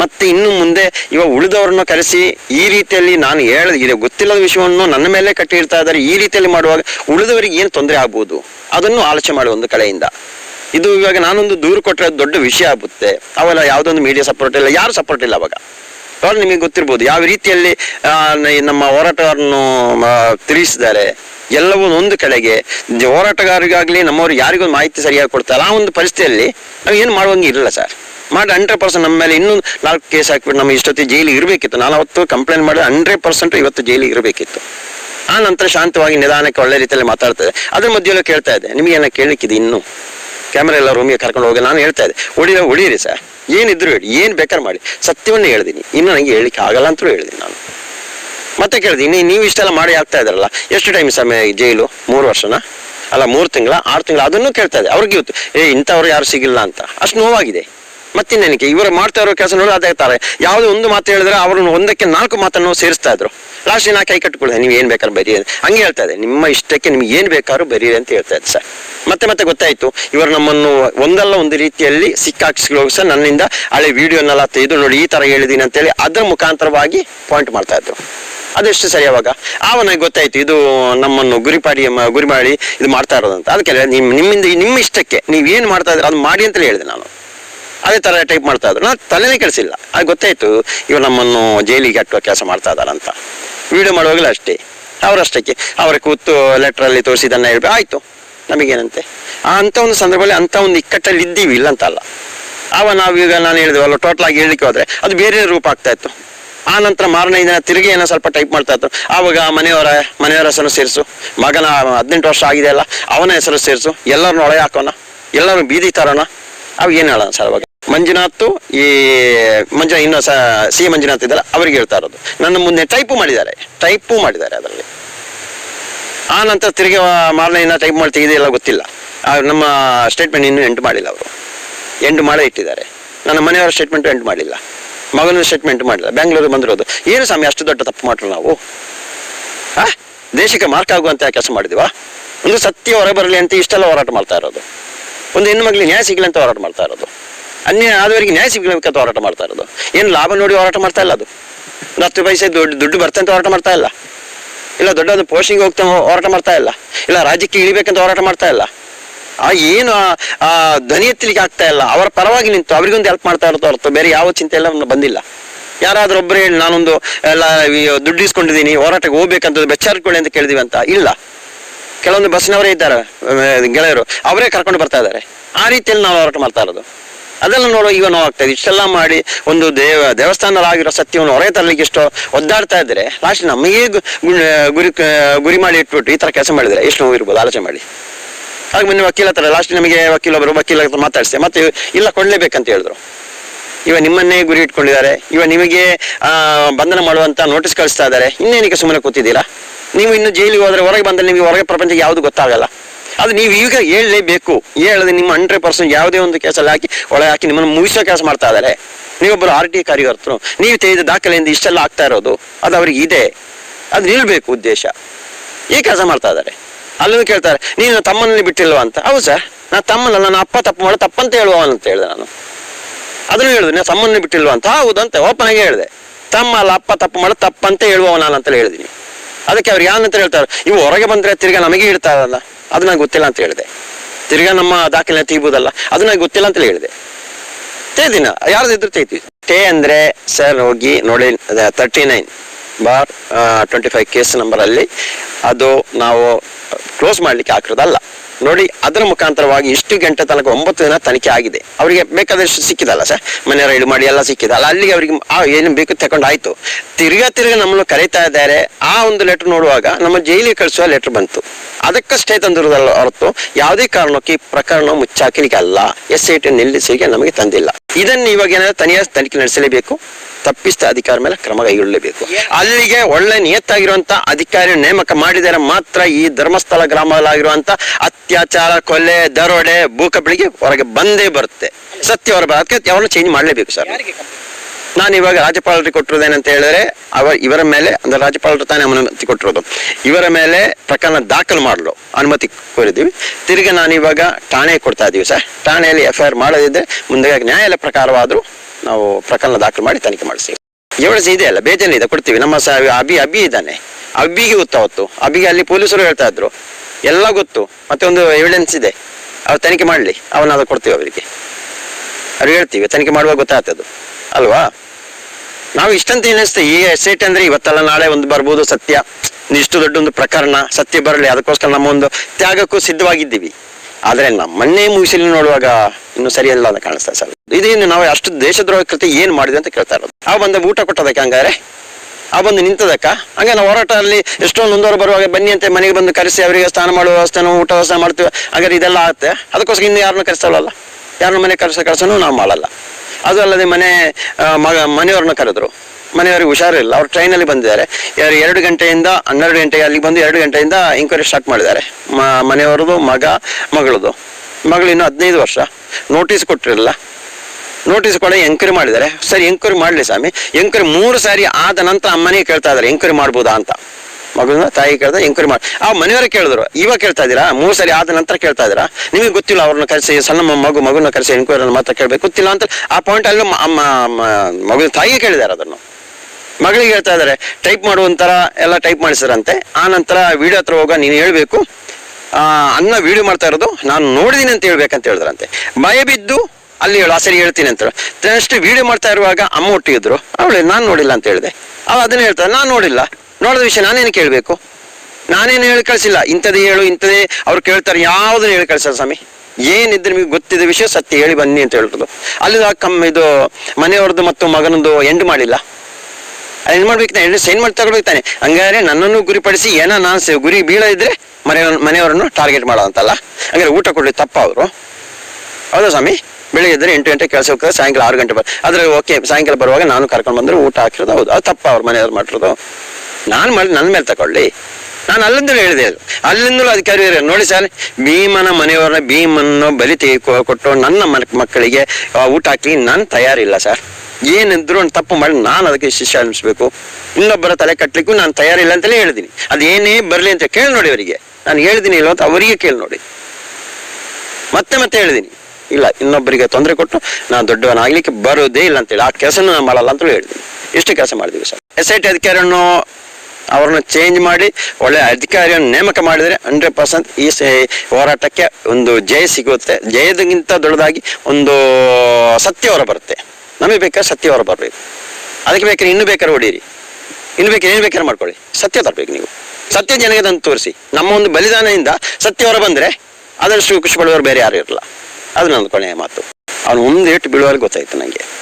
ಮತ್ತೆ ಇನ್ನು ಮುಂದೆ ಇವಾಗ ಉಳಿದವರನ್ನು ಕರೆಸಿ ಈ ರೀತಿಯಲ್ಲಿ ನಾನು ಹೇಳ, ಇದೆ ಗೊತ್ತಿಲ್ಲದ ವಿಷಯವನ್ನು ನನ್ನ ಮೇಲೆ ಕಟ್ಟಿರ್ತಾ ಇದ್ದಾರೆ. ಈ ರೀತಿಯಲ್ಲಿ ಮಾಡುವಾಗ ಉಳಿದವರಿಗೆ ಏನು ತೊಂದರೆ ಆಗ್ಬೋದು? ಅದನ್ನು ಆಲೋಚನೆ ಮಾಡಿ ಒಂದು ಕಡೆಯಿಂದ. ಇದು ಇವಾಗ ನಾನೊಂದು ದೂರು ಕೊಟ್ಟರೆ ದೊಡ್ಡ ವಿಷಯ ಆಗುತ್ತೆ. ಅವೆಲ್ಲ ಯಾವುದೊಂದು ಮೀಡಿಯಾ ಸಪೋರ್ಟ್ ಇಲ್ಲ, ಯಾರು ಸಪೋರ್ಟ್ ಇಲ್ಲ ಅವಾಗ. ಅವಾಗ ನಿಮಗೆ ಗೊತ್ತಿರ್ಬೋದು? ಯಾವ ರೀತಿಯಲ್ಲಿ ನಮ್ಮ ಹೋರಾಟಗಾರನ್ನು ತಿಳಿಸಿದ್ದಾರೆ. ಎಲ್ಲವೂ ಒಂದು ಕಡೆಗೆ. ಹೋರಾಟಗಾರರಿಗಾಗ್ಲಿ, ನಮ್ಮವ್ರು ಯಾರಿಗೂ ಮಾಹಿತಿ ಸರಿಯಾಗಿ ಕೊಡ್ತಾರೆ. ಆ ಒಂದು ಪರಿಸ್ಥಿತಿಯಲ್ಲಿ ನಾವು ಏನು ಮಾಡುವಂಗೆ ಇರಲ್ಲ ಸರ್. ಮಾಡಿ ಹಂಡ್ರೆಡ್ ಪರ್ಸೆಂಟ್ ನಮ್ಮ ಮೇಲೆ ಇನ್ನೂ ನಾಲ್ಕು ಕೇಸ್ ಹಾಕ್ಬಿಟ್ಟು ನಮ್ಮ ಇಷ್ಟೊತ್ತಿಗೆ ಜೈಲಿಗೆ ಇರಬೇಕಿತ್ತು. ನಾನು ಅವತ್ತು ಕಂಪ್ಲೇಂಟ್ ಮಾಡಿದ್ರೆ ಹಂಡ್ರೆಡ್ ಪರ್ಸೆಂಟ್ ಇವತ್ತು ಜೈಲಿಗೆ ಇರಬೇಕಿತ್ತು. ಆ ನಂತರ ಶಾಂತವಾಗಿ ನಿಧಾನಕ್ಕೆ ಒಳ್ಳೆ ರೀತಿಯಲ್ಲಿ ಮಾತಾಡ್ತದೆ ಅದ್ರ ಮಧ್ಯೆಲ್ಲ ಕೇಳ್ತಾ ಇದೆ ನಿಮಗೇನ ಕೇಳಲಿಕ್ಕಿದೆ ಇನ್ನು? ಕ್ಯಾಮ್ರಾ ಎಲ್ಲ ರೂಮಿಗೆ ಕರ್ಕೊಂಡು ಹೋಗಿ ನಾನು ಹೇಳ್ತಾ ಇದ್ದೆ ಹೊಡಿದ ಹೊಡೀರಿ ಸರ್. ಏನಿದ್ರು ಹೇಳಿ, ಏನು ಬೇಕಾದ್ರೆ ಮಾಡಿ. ಸತ್ಯವನ್ನೇ ಹೇಳ್ದೀನಿ. ಇನ್ನು ನನಗೆ ಹೇಳಲಿಕ್ಕೆ ಆಗಲ್ಲ ಅಂತಲೂ ಹೇಳಿದ್ದೀನಿ ನಾನು. ಮತ್ತೆ ಕೇಳಿದೆ ನೀ ನೀವು ಇಷ್ಟೆಲ್ಲ ಮಾಡಿ ಆಗ್ತಾ ಇದ್ರಲ್ಲ ಎಷ್ಟು ಟೈಮ್ ಸಮಯ ಜೈಲು? ಮೂರು ವರ್ಷನಾ? ಅಲ್ಲ, ಮೂರು ತಿಂಗಳ, ಆರು ತಿಂಗಳ, ಅದನ್ನು ಕೇಳ್ತಾ ಇದೆ ಅವ್ರಿಗೆ ಇವತ್ತು ಏ, ಇಂಥವ್ರು ಯಾರು ಸಿಗಿಲ್ಲ ಅಂತ. ಅಷ್ಟು ನೋವಾಗಿದೆ. ಮತ್ತಿನ್ನೇನಕ್ಕೆ ಇವರು ಮಾಡ್ತಾ ಇರೋ ಕೆಲಸ ನೋಡಿ, ಅದೇ ತಾರೆ. ಯಾವುದೋ ಒಂದು ಮಾತು ಹೇಳಿದ್ರೆ ಅವ್ರನ್ನ ಒಂದಕ್ಕೆ ನಾಲ್ಕು ಮಾತನ್ನು ಸೇರಿಸ್ತಾ ಇದ್ರು. ಲಾಸ್ಟ್ ನಾ ಕೈ ಕಟ್ಕೊಳ್ಳಿ ನೀವು ಏನ್ ಬೇಕಾದ್ರೂ ಬರೀ ಅಂತ. ಹಂಗೆ ಹೇಳ್ತಾ ಇದೆ ನಿಮ್ಮ ಇಷ್ಟಕ್ಕೆ ನಿಮ್ಗೆ ಏನ್ ಬೇಕಾದ್ರೂ ಬರೀರಿ ಅಂತ ಹೇಳ್ತಾ ಇದ್ದೆ ಸರ್. ಮತ್ತೆ ಮತ್ತೆ ಗೊತ್ತಾಯ್ತು, ಇವರು ನಮ್ಮನ್ನು ಒಂದಲ್ಲ ಒಂದು ರೀತಿಯಲ್ಲಿ ಸಿಕ್ಕಾಕ್ಸ್ಕೊಳ್ಳೋ ಸರ್ ನನ್ನಿಂದ ಹಳೆ ವಿಡಿಯೋನೆಲ್ಲ ತೆಗೆದು ನೋಡಿ ಈ ತರ ಹೇಳಿದೀನಿ ಅಂತೇಳಿ ಅದ್ರ ಮುಖಾಂತರವಾಗಿ ಪಾಯಿಂಟ್ ಮಾಡ್ತಾ ಇದ್ರು. ಅದೆಷ್ಟು ಸರಿ ಅವಾಗ? ಆವನಿಗೆ ಗೊತ್ತಾಯ್ತು, ಇದು ನಮ್ಮನ್ನು ಗುರಿಪಾಡಿ ಗುರಿ ಮಾಡಿ ಇದು ಮಾಡ್ತಾ ಇರೋದಂತ. ಅದಕ್ಕೆ ನಿಮ್ಮ ನಿಮ್ಮಿಂದ, ನಿಮ್ಮ ಇಷ್ಟಕ್ಕೆ ನೀವ್ ಏನ್ ಮಾಡ್ತಾ ಇದ್ರೆ ಅದು ಮಾಡಿ ಅಂತಲೇ ಹೇಳಿದೆ ನಾನು. ಅದೇ ತರ ಟೈಪ್ ಮಾಡ್ತಾ ಇದ್ರು. ನಾನು ತಲೆನೇ ಕೆಡಿಸಿಲ್ಲ. ಅದು ಗೊತ್ತಾಯಿತು ಇವ ನಮ್ಮನ್ನು ಜೈಲಿಗೆ ಕಟ್ಟುವ ಕೆಲಸ ಮಾಡ್ತಾ ಇದಾರಂತ ವಿಡಿಯೋ ಮಾಡುವಾಗಲೂ ಅಷ್ಟೇ. ಅವರಷ್ಟಕ್ಕೆ. ಅವರ ಕೂತು ಲೆಟರ್ ಅಲ್ಲಿ ತೋರಿಸಿದನ್ನ ಹೇಳ್ಬೇಕು ಆಯ್ತು, ನಮಗೇನಂತೆ? ಅಂತ ಒಂದು ಸಂದರ್ಭದಲ್ಲಿ ಅಂತ ಒಂದು ಇಕ್ಕಟ್ಟಲ್ಲಿ ಇದ್ದೀವಿ ಇಲ್ಲ ಅಂತ ಅಲ್ಲ ಆವ ನಾವೀಗ ನಾನು ಹೇಳಿದ್ವಲ್ಲ ಟೋಟಲ್ ಆಗಿ ಹೇಳಲಿಕ್ಕೆ ಹೋದ್ರೆ, ಅದು ಬೇರೆ ರೂಪ ಆಗ್ತಾ ಇತ್ತು. ಆ ನಂತರ ಮಾರನೇ ದಿನ ತಿರುಗಿ ಏನೋ ಸ್ವಲ್ಪ ಟೈಪ್ ಮಾಡ್ತಾ ಇತ್ತು ಆವಾಗ ಮನೆಯವರ ಮನೆಯವರ ಹೆಸರು ಸೇರಿಸು. ಮಗನ ಹದಿನೆಂಟು ವರ್ಷ ಆಗಿದೆ ಅಲ್ಲ, ಅವನ ಹೆಸರು ಸೇರಿಸು. ಎಲ್ಲರನ್ನ ಒಳಗೆ ಹಾಕೋಣ. ಎಲ್ಲರೂ ಬೀದಿ ತರೋಣ. ಅವಾಗ ಏನು ಹೇಳೋಣ ಸರ್ ಅವಾಗ? ಮಂಜುನಾಥ್ ಈ ಮಂಜು, ಇನ್ನು ಸ ಮಂಜುನಾಥ್ ಇದ್ದಲ್ಲ, ಅವ್ರಿಗೆ ಹೇಳ್ತಾ ಇರೋದು. ನನ್ನ ಮುಂದೆ ಟೈಪು ಮಾಡಿದ್ದಾರೆ. ಟೈಪು ಮಾಡಿದ್ದಾರೆ ಅದರಲ್ಲಿ. ಆ ನಂತರ ತಿರುಗಿ ಮಾರನೇ ಇನ್ನ ಟೈಪ್ ಮಾಡಿ ತೆಗೆದಿಲ್ಲ ಗೊತ್ತಿಲ್ಲ. ನಮ್ಮ ಸ್ಟೇಟ್ಮೆಂಟ್ ಇನ್ನೂ ಎಂಟು ಮಾಡಿಲ್ಲ ಅವರು. ಎಂಟು ಮಾಡೇ ಇಟ್ಟಿದ್ದಾರೆ. ನನ್ನ ಮನೆಯವರ ಸ್ಟೇಟ್ಮೆಂಟ್ ಎಂಟು ಮಾಡಿಲ್ಲ. ಮಗನ ಸ್ಟೇಟ್ಮೆಂಟ್ ಮಾಡಿಲ್ಲ. ಬೆಂಗಳೂರಿಗೆ ಬಂದಿರೋದು. ಏನು ಸ್ವಾಮಿ, ಅಷ್ಟು ದೊಡ್ಡ ತಪ್ಪು ಮಾಡ್ರು ನಾವು? ಆ? ದೇಶಕ್ಕೆ ಮಾರ್ಕ್ ಆಗುವಂತ ಕೆಲಸ ಮಾಡಿದಿವಾ? ಒಂದು ಸತ್ಯ ಹೊರ ಬರಲಿ ಅಂತ ಇಷ್ಟೆಲ್ಲ ಹೋರಾಟ ಮಾಡ್ತಾ ಇರೋದು. ಒಂದು ಹೆಣ್ಣು ಮಗಳಿಗೆ ನ್ಯಾಯ ಸಿಗಲಿ ಅಂತ ಹೋರಾಟ ಮಾಡ್ತಾ ಇರೋದು. ಅನ್ಯ ಆದವರಿಗೆ ನ್ಯಾಯ ಸಿಗ್ಬೇಕಂತ ಹೋರಾಟ ಮಾಡ್ತಾ ಇರೋದು. ಏನು ಲಾಭ ನೋಡಿ ಹೋರಾಟ ಮಾಡ್ತಾ ಇಲ್ಲ ಅದು? ಒಂದು ಹತ್ತು ಪೈಸೆ ದುಡ್ಡು ದುಡ್ಡು ಬರ್ತಂತ ಹೋರಾಟ ಮಾಡ್ತಾ ಇಲ್ಲ. ಇಲ್ಲ ದೊಡ್ಡದು ಪೋಸ್ಟಿಂಗ್ ಹೋಗ್ತಾ ಹೋರಾಟ ಮಾಡ್ತಾ ಇಲ್ಲ. ಇಲ್ಲ, ರಾಜ್ಯಕ್ಕೆ ಇಳಿಬೇಕಂತ ಹೋರಾಟ ಮಾಡ್ತಾ ಇಲ್ಲ. ಆ ಏನು ಆ- ಧ್ವನಿ ಎತ್ತಲಿಕ್ಕೆ ಆಗ್ತಾ ಇಲ್ಲ. ಅವರ ಪರವಾಗಿ ನಿಂತು ಅವರಿಗೊಂದು ಹೆಲ್ಪ್ ಮಾಡ್ತಾ ಇರೋದು ಹೊರತು ಬೇರೆ ಯಾವ ಚಿಂತೆ ಎಲ್ಲ ಬಂದಿಲ್ಲ. ಯಾರಾದ್ರೂ ಒಬ್ಬರು ಹೇಳಿ, ನಾನೊಂದು ಎಲ್ಲ ದುಡ್ಡು ಇಸ್ಕೊಂಡಿದ್ದೀನಿ, ಹೋರಾಟಕ್ಕೆ ಹೋಗ್ಬೇಕಂತ ಬೆಚ್ಚಾರ್ಕೊಳ್ಳಿ ಅಂತ ಕೇಳಿದೀವಿ ಅಂತ. ಇಲ್ಲ. ಕೆಲವೊಂದು ಬಸ್ನವರೇ ಇದ್ದಾರೆ ಗೆಳೆಯರು. ಅವರೇ ಕರ್ಕೊಂಡು ಬರ್ತಾ ಇದ್ದಾರೆ. ಆ ರೀತಿಯಲ್ಲಿ ನಾವು ಹೋರಾಟ ಮಾಡ್ತಾ ಇರೋದು. ಅದೆಲ್ಲ ನೋಡೋ, ಈಗ ನೋವಾಗ್ತಾ ಇದೆ. ಇಷ್ಟೆಲ್ಲ ಮಾಡಿ ಒಂದು ದೇವ, ದೇವಸ್ಥಾನದಲ್ಲಾಗಿರೋ ಸತ್ಯವನ್ನು ಹೊರಗೆ ತರಲಿಕ್ಕೆ ಇಷ್ಟು ಒದ್ದಾಡ್ತಾ ಇದ್ರೆ ಲಾಸ್ಟ್ ನಮಗೆ ಗುರಿ ಗುರಿ ಮಾಡಿ ಇಟ್ಬಿಟ್ಟು ಈ ತರ ಕೆಲಸ ಮಾಡಿದ್ರೆ ಎಷ್ಟು ನೋವು ಇರ್ಬೋದು? ಆಲೋಚನೆ ಮಾಡಿ. ಆಗ ಮೊನ್ನೆ ವಕೀಲ ಹತ್ರ ಲಾಸ್ಟ್ ನಮಗೆ ವಕೀಲ ಒಬ್ಬರು ವಕೀಲ ಹತ್ರ ಮತ್ತೆ ಇಲ್ಲ, ಕೊಡ್ಲೇಬೇಕಂತ ಹೇಳಿದ್ರು. ಇವ ನಿಮ್ಮನ್ನೇ ಗುರಿ ಇಟ್ಕೊಂಡಿದ್ದಾರೆ. ಇವ ನಿಮಗೆ ಬಂಧನ ಮಾಡುವಂತ ನೋಟಿಸ್ ಕಳಿಸ್ತಾ ಇದ್ದಾರೆ. ಇನ್ನೇನಕ್ಕೆ ಸುಮ್ಮನೆ ಕೂತಿದ್ದೀರಾ? ನೀವು ಇನ್ನು ಜೈಲಿಗೆ ಹೋದ್ರೆ ಹೊರಗೆ ಬಂದ್ರೆ ನಿಮಗೆ ಹೊರಗೆ ಪ್ರಪಂಚಕ್ಕೆ ಯಾವುದು ಗೊತ್ತಾಗಲ್ಲ. ಅದು ನೀವು ಈಗ ಹೇಳಲೇಬೇಕು. ಹೇಳದೆ ನಿಮ್ಮ ಹಂಡ್ರೆಡ್ ಪರ್ಸೆಂಟ್ ಯಾವುದೇ ಒಂದು ಕೇಸಲ್ಲಿ ಹಾಕಿ, ಒಳಗೆ ಹಾಕಿ ನಿಮ್ಮನ್ನು ಮುಗಿಸೋ ಕೆಲಸ ಮಾಡ್ತಾ ಇದ್ದಾರೆ. ನೀವೊಬ್ಬರು ಆರ್ ಟಿ ಕಾರ್ಯಕರ್ತರು, ನೀವು ತೆಗೆದ ದಾಖಲೆಯಿಂದ ಇಷ್ಟೆಲ್ಲ ಆಗ್ತಾ ಇರೋದು, ಅದು ಅವ್ರಿಗೆ ಇದೆ. ಅದು ನಿಲ್ಬೇಕು ಉದ್ದೇಶ. ಈ ಕೆಲಸ ಮಾಡ್ತಾ ಇದ್ದಾರೆ. ಅಲ್ಲೂ ಕೇಳ್ತಾರೆ, ನೀನು ತಮ್ಮನಲ್ಲಿ ಬಿಟ್ಟಿಲ್ವಾ ಅಂತ. ಹೌದು ಸರ್ ನಾ ತಮ್ಮನಲ್ಲ ನನ್ನ ಅಪ್ಪ ತಪ್ಪು ಮಾಡೋ ತಪ್ಪಂತ ಹೇಳುವ ಅಂತ ಹೇಳಿದೆ ನಾನು. ಅದನ್ನು ಹೇಳಿದೆ, ನಾನು ತಮ್ಮನ್ನು ಬಿಟ್ಟಿಲ್ವಾ ಅಂತ. ಹೌದಂತೆ ಓಪನ್ ಆಗಿ ಹೇಳಿದೆ. ತಮ್ಮ ಅಲ್ಲ, ಅಪ್ಪ ತಪ್ಪು ಮಾಡೋ ತಪ್ಪಂತ ಹೇಳುವವ ನಾನು ಅಂತ ಹೇಳಿದೀನಿ ಅದಕ್ಕೆ ಅವ್ರು ಯಾನಂತ ಹೇಳ್ತಾರೆ, ಇವು ಹೊರಗೆ ಬಂದ್ರೆ ತಿರ್ಗಾ ನಮಗೆ ಇಡ್ತಾರಲ್ಲ ಅದು ನಂಗೆ ಗೊತ್ತಿಲ್ಲ ಅಂತ ಹೇಳಿದೆ. ತಿರ್ಗಾ ನಮ್ಮ ದಾಖಲೆ ತೆಗಿಬೋದಲ್ಲ ಅದು ನಂಗೆ ಗೊತ್ತಿಲ್ಲ ಅಂತ ಹೇಳಿದೆ. ತೇದಿನ ಯಾರ್ದಿದ್ರು ತೇತಿ ಟೇ ಅಂದ್ರೆ, ಸರ್ ಹೋಗಿ ನೋಡಿ thirty nine bar twenty five case number ಅಲ್ಲಿ ಅದು ನಾವು ಕ್ಲೋಸ್ ಮಾಡ್ಲಿಕ್ಕೆ ಹಾಕಿರೋದಲ್ಲ ನೋಡಿ, ಅದರ ಮುಖಾಂತರವಾಗಿ ಇಷ್ಟು ಗಂಟೆ ತನಕ ಒಂಬತ್ತು ದಿನ ತನಿಖೆ ಆಗಿದೆ. ಅವರಿಗೆ ಬೇಕಾದಷ್ಟು ಸಿಕ್ಕಿದಲ್ಲ ಸರ್? ಮನೆ ರೈಡ್ ಮಾಡಿ, ಎಲ್ಲ ಸಿಕ್ಕಿದಲ್ಲ ಅಲ್ಲಿಗೆ ಅವರಿಗೆ ಏನು ಬೇಕು ತಗೊಂಡು ಆಯ್ತು. ತಿರ್ಗಾ ತಿರ್ಗಾ ನಮ್ಮನ್ನು ಕರೀತಾ ಇದ್ದಾರೆ. ಆ ಒಂದು ಲೆಟರ್ ನೋಡುವಾಗ ನಮ್ಮ ಜೈಲಿಗೆ ಕಳಿಸುವ ಲೆಟರ್ ಬಂತು. ಅದಕ್ಕಷ್ಟೇ ತಂದಿರೋದಲ್ಲ ಹೊರತು ಯಾವುದೇ ಕಾರಣಕ್ಕೆ ಪ್ರಕರಣ ಮುಚ್ಚಾಕಲಿಕ್ಕೆ ಅಲ್ಲ. ಎಸ್ ಐ ಟಿ ನಿಲ್ಲಿಸಿಗೆ ನಮಗೆ ತಂದಿಲ್ಲ. ಇದನ್ನು ಇವಾಗ ಏನಾದ್ರು ತನಿಯ ತನಿಖೆ ನಡೆಸಲೇಬೇಕು. ತಪ್ಪಿಸಿದ ಅಧಿಕಾರ ಮೇಲೆ ಕ್ರಮ ಕೈಗೊಳ್ಳಲೇಬೇಕು. ಅಲ್ಲಿಗೆ ಒಳ್ಳೆ ನಿಯತ್ತಾಗಿರುವಂತ ಅಧಿಕಾರಿ ನೇಮಕ ಮಾಡಿದರೆ ಮಾತ್ರ ಈ ಧರ್ಮಸ್ಥಳ ಗ್ರಾಮಗಳಾಗಿರುವಂತ ಅತ್ಯಾಚಾರ, ಕೊಲೆ, ದರೋಡೆ ಭೂಕಬಳಿಗೆ ಹೊರಗೆ ಬಂದೇ ಬರುತ್ತೆ. ಸತ್ಯ ಹೊರ ಅದಕ್ಕೆ ಯಾವಾಗಲೂ ಚೇಂಜ್ ಮಾಡಲೇಬೇಕು ಸರ್. ನಾನು ಇವಾಗ ರಾಜ್ಯಪಾಲರಿಗೆ ಕೊಟ್ಟಿರೋದೇನಂತ ಹೇಳಿದ್ರೆ, ಅವ ಇವರ ಮೇಲೆ, ಅಂದ್ರೆ ರಾಜ್ಯಪಾಲರು ತಾನೇ ಅನುಮತಿ ಕೊಟ್ಟಿರೋದು. ಇವರ ಮೇಲೆ ಪ್ರಕರಣ ದಾಖಲು ಮಾಡಲು ಅನುಮತಿ ಕೋರಿದ್ದೀವಿ. ತಿರುಗಿ ನಾನು ಇವಾಗ ಠಾಣೆ ಕೊಡ್ತಾ ಇದ್ದೀವಿ ಸರ್. ಠಾಣೆಯಲ್ಲಿ ಎಫ್ ಐ ಆರ್ ಮಾಡೋದಿದ್ರೆ ಮುಂದೆ ನ್ಯಾಯಾಲಯ ಪ್ರಕಾರವಾದರೂ ನಾವು ಪ್ರಕರಣ ದಾಖಲು ಮಾಡಿ ತನಿಖೆ ಮಾಡಿಸ್ತೀವಿ. ಎವಳಿಸಿ ಇದೆ ಅಲ್ಲ ಬೇಜನ್ ಇದೆ, ಕೊಡ್ತೀವಿ. ನಮ್ಮ ಸ ಅಭಿ ಅಭಿ ಇದ್ದಾನೆ. ಅಬ್ಬಿಗೆ ಗೊತ್ತಾವತ್ತು ಅಬ್ಬಿಗೆ ಅಲ್ಲಿ ಪೊಲೀಸರು ಹೇಳ್ತಾ ಇದ್ರು. ಎಲ್ಲ ಗೊತ್ತು. ಮತ್ತೆ ಒಂದು ಎವಿಡೆನ್ಸ್ ಇದೆ. ಅವ್ರು ತನಿಖೆ ಮಾಡಲಿ. ಅವನ್ನ ಅದು ಕೊಡ್ತೀವಿ ಅವರಿಗೆ. ಅವ್ರು ಹೇಳ್ತೀವಿ, ತನಿಖೆ ಮಾಡುವಾಗ ಗೊತ್ತಾಗ್ತದೆ ಅಲ್ವಾ? ನಾವು ಇಷ್ಟಂತ ಏನಿಸ್ತೇವೆ ಈ ಎಸ್ಟೇಟ್ ಅಂದ್ರೆ ಇವತ್ತಲ್ಲ, ನಾಳೆ ಒಂದು ಬರ್ಬೋದು ಸತ್ಯ. ಇಷ್ಟು ದೊಡ್ಡ ಒಂದು ಪ್ರಕರಣ, ಸತ್ಯ ಬರಲಿ, ಅದಕ್ಕೋಸ್ಕರ ನಮ್ಮ ಒಂದು ತ್ಯಾಗಕ್ಕೂ ಸಿದ್ಧವಾಗಿದ್ದೀವಿ. ಆದ್ರೆ ನಮ್ಮನ್ನೇ ಮುಗಿಸಲಿ ನೋಡುವಾಗ ಇನ್ನು ಸರಿಯಲ್ಲ ಅಂತ ಕಾಣಿಸ್ತಾ ಸರ್. ಇದೇನು ನಾವು ಅಷ್ಟು ದೇಶದ್ರೋಹ ಕೃತಿ ಏನ್ ಮಾಡಿದೆ ಅಂತ ಕೇಳ್ತಾ ಇರೋದು. ಆ ಬಂದ ಊಟ ಕೊಟ್ಟದಕ್ಕೆ ಹಂಗಾರೆ? ಆ ಬಂದು ನಿಂತದಕ್ಕ? ಹಂಗೆ ನಾವು ಹೋರಾಟ ಅಲ್ಲಿ ಎಷ್ಟೊಂದು ಒಂದೂವರೆ ಬರುವಾಗ ಬನ್ನಿ ಅಂತ ಮನೆಗೆ ಬಂದು ಕರೆಸಿ, ಅವರಿಗೆ ಸ್ನಾನ ಮಾಡುವ ವ್ಯವಸ್ಥೆ ನಾವು ಊಟ ವ್ಯವಸ್ಥೆ ಮಾಡ್ತೀವಿ. ಹಾಗಾದ್ರೆ ಇದೆಲ್ಲ ಆಗುತ್ತೆ ಅದಕ್ಕೋಸ್ಕರ ಇನ್ನು ಯಾರನ್ನ ಕರೆಸಲ್ಲ ಯಾರನ್ನ ಮನೆ ಕರೆಸ ಕರೆಸನು ನಾವು ಮಾಡಲ್ಲ. ಅದು ಅಲ್ಲದೆ ಮನೆ ಮಗ, ಮನೆಯವ್ರನ್ನ ಕರೆದ್ರು. ಮನೆಯವರಿಗೆ ಹುಷಾರಿಲ್ಲ ಅವ್ರು ಟ್ರೈನಲ್ಲಿ ಬಂದಿದ್ದಾರೆ. ಎರಡು ಗಂಟೆಯಿಂದ ಹನ್ನೆರಡು ಗಂಟೆಗೆ ಅಲ್ಲಿಗೆ ಬಂದು ಎರಡು ಗಂಟೆಯಿಂದ ಎಂಕ್ವೈರಿ ಸ್ಟಾರ್ಟ್ ಮಾಡಿದ್ದಾರೆ. ಮ ಮನೆಯವರದು ಮಗ ಮಗಳದು ಮಗಳು ಇನ್ನೂ ಹದಿನೈದು ವರ್ಷ. ನೋಟಿಸ್ ಕೊಟ್ಟಿರಲಿಲ್ಲ. ನೋಟಿಸ್ ಕೂಡ ಎಂಕ್ವೈರಿ ಮಾಡಿದ್ದಾರೆ. ಸರಿ ಎಂಕ್ವೈರಿ ಮಾಡಲಿ ಸ್ವಾಮಿ. ಎಂಕ್ವೈರಿ ಮೂರು ಸಾರಿ ಆದ ನಂತರ ಅಮ್ಮನೇ ಕೇಳ್ತಾ ಇದ್ದಾರೆ ಎಂಕ್ವೈರಿ ಮಾಡ್ಬೋದಾ? ಅಂತ. ಮಗುನ ತಾಯಿ ಕೇಳಿದ ಎಂಕ್ವೈರಿ ಮಾಡಿ. ಆ ಮನೆಯವರೇ ಕೇಳಿದ್ರು. ಇವಾಗ ಕೇಳ್ತಾ ಇದ್ದೀರಾ? ಮೂರು ಸರಿ ಆದ ನಂತರ ಕೇಳ್ತಾ ಇದ್ದೀರಾ? ನಿಮಗೆ ಗೊತ್ತಿಲ್ಲ ಅವ್ರನ್ನ ಕರೆಸಿ, ಸಣ್ಣ ಮಗು, ಮಗುನ ಕರೆಸಿ ಎಂಕ್ವೈರಿ ಮಾತ್ರ ಕೇಳ್ಬೇಕು. ಗೊತ್ತಿಲ್ಲ ಅಂತ ಆ ಪಾಯಿಂಟ್ ಅಲ್ಲಿ ಮ- ಅಮ್ಮ ಮ- ಮಗುನ ತಾಯಿಗೆ ಕೇಳಿದಾರೆ ಅದನ್ನು. ಮಗಳಿಗೆ ಹೇಳ್ತಾ ಇದ್ದಾರೆ ಟೈಪ್ ಮಾಡುವಂತರ ಎಲ್ಲ ಟೈಪ್ ಮಾಡಿಸಿರಂತೆ ಆ ನಂತರ ವಿಡಿಯೋ ಹತ್ರ ಹೋಗ, ನೀನು ಹೇಳ್ಬೇಕು. ಅನ್ನ ವಿಡಿಯೋ ಮಾಡ್ತಾ ಇರೋದು, ನಾನು ನೋಡಿದೀನಿ ಅಂತ ಹೇಳ್ಬೇಕಂತ ಹೇಳಿದ್ರಂತೆ. ಭಯ ಬಿದ್ದು ಅಲ್ಲಿ ಹೇಳು, ಆ ಸರಿ ಹೇಳ್ತೀನಿ ಅಂತ ನೆಕ್ಸ್ಟ್ ವಿಡಿಯೋ ಮಾಡ್ತಾ ಇರುವಾಗ ಅಮ್ಮ ಒಟ್ಟಿಗಿದ್ರು ಅವಳು, ನಾನು ನೋಡಿಲ್ಲ ಅಂತ ಹೇಳಿದೆ. ಅವ ಅದನ್ನ ಹೇಳ್ತಾರೆ ನಾನು ನೋಡಿಲ್ಲ. ನೋಡಿದ ವಿಷಯ ನಾನೇನು ಕೇಳಬೇಕು? ನಾನೇನು ಹೇಳಿ ಕಳಿಸಿಲ್ಲ. ಇಂಥದ್ದು ಹೇಳು ಇಂಥದೇ ಅವ್ರು ಕೇಳ್ತಾರೆ, ಯಾವುದನ್ನು ಹೇಳಿ ಕಳಿಸಲ್ಲ ಸ್ವಾಮಿ. ಏನಿದ್ರೆ ನಿಮಗೆ ಗೊತ್ತಿದ್ದ ವಿಷಯ ಸತ್ಯ ಹೇಳಿ ಬನ್ನಿ ಅಂತ ಹೇಳ್ಬೋದು ಅಲ್ಲಿ ಕಮ್ಮ ಇದು ಮನೆಯವ್ರದ್ದು ಮತ್ತು ಮಗನದ್ದು ಎಂಡ್ ಮಾಡಿಲ್ಲ. ಏನು ಮಾಡ್ಬೇಕು ತಾನೆ ಸೈನ್ ಮಾಡಿ ತಗೊಳ್ಬೇಕು ತಾನೆ. ಹಂಗಾದ್ರೆ ನನ್ನನ್ನು ಗುರಿಪಡಿಸಿ ಏನೋ ನಾನು ಗುರಿ ಬೀಳದಿದ್ರೆ ಮನೆ ಮನೆಯವರನ್ನು ಟಾರ್ಗೆಟ್ ಮಾಡೋ ಅಂತಲ್ಲ. ಹಂಗಾರೆ ಊಟ ಕೊಡಲಿ ತಪ್ಪ ಅವರು ಹೌದಾ ಸ್ವಾಮಿ? ಬೆಳಿಗ್ಗೆ ಇದ್ರೆ ಎಂಟು ಗಂಟೆ ಕೆಲಸ ಹೋಗ್ತದೆ ಸಾಯಂಕಾಲ ಆರು ಗಂಟೆ ಬರ್, ಆದರೆ ಓಕೆ ಸಾಯಂಕಾಲ ಬರುವಾಗ ನಾನು ಕರ್ಕೊಂಡು ಬಂದರೆ ಊಟ ಹಾಕಿರೋದು ಹೌದು. ಅದು ತಪ್ಪ ಅವ್ರ ಮನೆಯವ್ರು ಮಾಡಿರೋದು. ನಾನು ಮಾಡಿ ನನ್ನ ಮೇಲೆ ತಗೊಳ್ಳಿ ನಾನು ಅಲ್ಲಿಂದಲೂ ಹೇಳಿದೆ ಅದು. ಅಲ್ಲಿಂದಲೂ ಅಧಿಕಾರಿ. ನೋಡಿ ಸರ್, ಭೀಮನ ಮನೆಯವರನ್ನ ಭೀಮನ್ನು ಬಲಿ ಕೊಟ್ಟು ನನ್ನ ಮನ ಮಕ್ಕಳಿಗೆ ಊಟ ಹಾಕಿ ನಾನು ತಯಾರಿಲ್ಲ ಸರ್. ಏನಿದ್ರು ಒಂದು ತಪ್ಪು ಮಾಡಿ ನಾನು ಅದಕ್ಕೆ ಶಿಷ್ಯ ಅನಿಸ್ಬೇಕು. ಇನ್ನೊಬ್ಬರ ತಲೆ ಕಟ್ಟಲಿಕ್ಕೂ ನಾನು ತಯಾರಿಲ್ಲ ಅಂತಲೇ ಹೇಳಿದ್ದೀನಿ ಅದೇನೇ ಬರಲಿ ಅಂತ ಕೇಳಿ ನೋಡಿ ಅವರಿಗೆ. ನಾನು ಹೇಳಿದ್ದೀನಿ ಇಲ್ಲ ಅಂತ ಅವರಿಗೆ ಕೇಳಿ ನೋಡಿ. ಮತ್ತೆ ಮತ್ತೆ ಹೇಳಿದ್ದೀನಿ ಇಲ್ಲ, ಇನ್ನೊಬ್ಬರಿಗೆ ತೊಂದರೆ ಕೊಟ್ಟು ನಾನು ದೊಡ್ಡವನಾಗ್ಲಿಕ್ಕೆ ಬರೋದೇ ಇಲ್ಲ ಅಂತೇಳಿ. ಆ ಕೆಲಸನೂ ನಾನು ಮಾಡಲ್ಲ ಅಂತಲೂ ಹೇಳಿದ್ದೀನಿ ಇಷ್ಟು ಕೆಲಸ ಮಾಡಿದೀವಿ ಸರ್. ಎಸ್ ಐ ಟಿ ಅಧಿಕಾರಿಯನ್ನು ಅವ್ರನ್ನ ಚೇಂಜ್ ಮಾಡಿ, ಒಳ್ಳೆ ಅಧಿಕಾರಿಯನ್ನು ನೇಮಕ ಮಾಡಿದರೆ ಹಂಡ್ರೆಡ್ ಪರ್ಸೆಂಟ್ ಈ ಹೋರಾಟಕ್ಕೆ ಒಂದು ಜಯ ಸಿಗುತ್ತೆ. ಜಯದಗಿಂತ ದೊಡ್ಡದಾಗಿ ಒಂದು ಸತ್ಯ ಹೊರ ಬರುತ್ತೆ. ನಮಗೆ ಬೇಕಾದ್ರೆ ಸತ್ಯ ಹೊರ ಬರಬೇಕು. ಅದಕ್ಕೆ ಬೇಕಾದ್ರೆ ಇನ್ನೂ ಬೇಕಾದ್ರೆ ಹೊಡೀರಿ. ಇನ್ನು ಬೇಕಾದ್ರೆ ಏನು ಬೇಕಾದ್ರೆ ಮಾಡ್ಕೊಳ್ಳಿ. ಸತ್ಯ ತರಬೇಕು ನೀವು. ಸತ್ಯ ಜನಗೆ ತಂದು ತೋರಿಸಿ. ನಮ್ಮ ಒಂದು ಬಲಿದಾನದಿಂದ ಸತ್ಯ ಹೊರ ಬಂದರೆ ಅದರಷ್ಟು ಖುಷಿ ಪಡುವವರು ಬೇರೆ ಯಾರು ಇರಲ್ಲ. ಅದು ನನ್ನ ಕೊನೆಯ ಮಾತು. ಅವನು ಏಟು ಬೀಳುವಾಗ ಗೊತ್ತಾಯ್ತು ನನಗೆ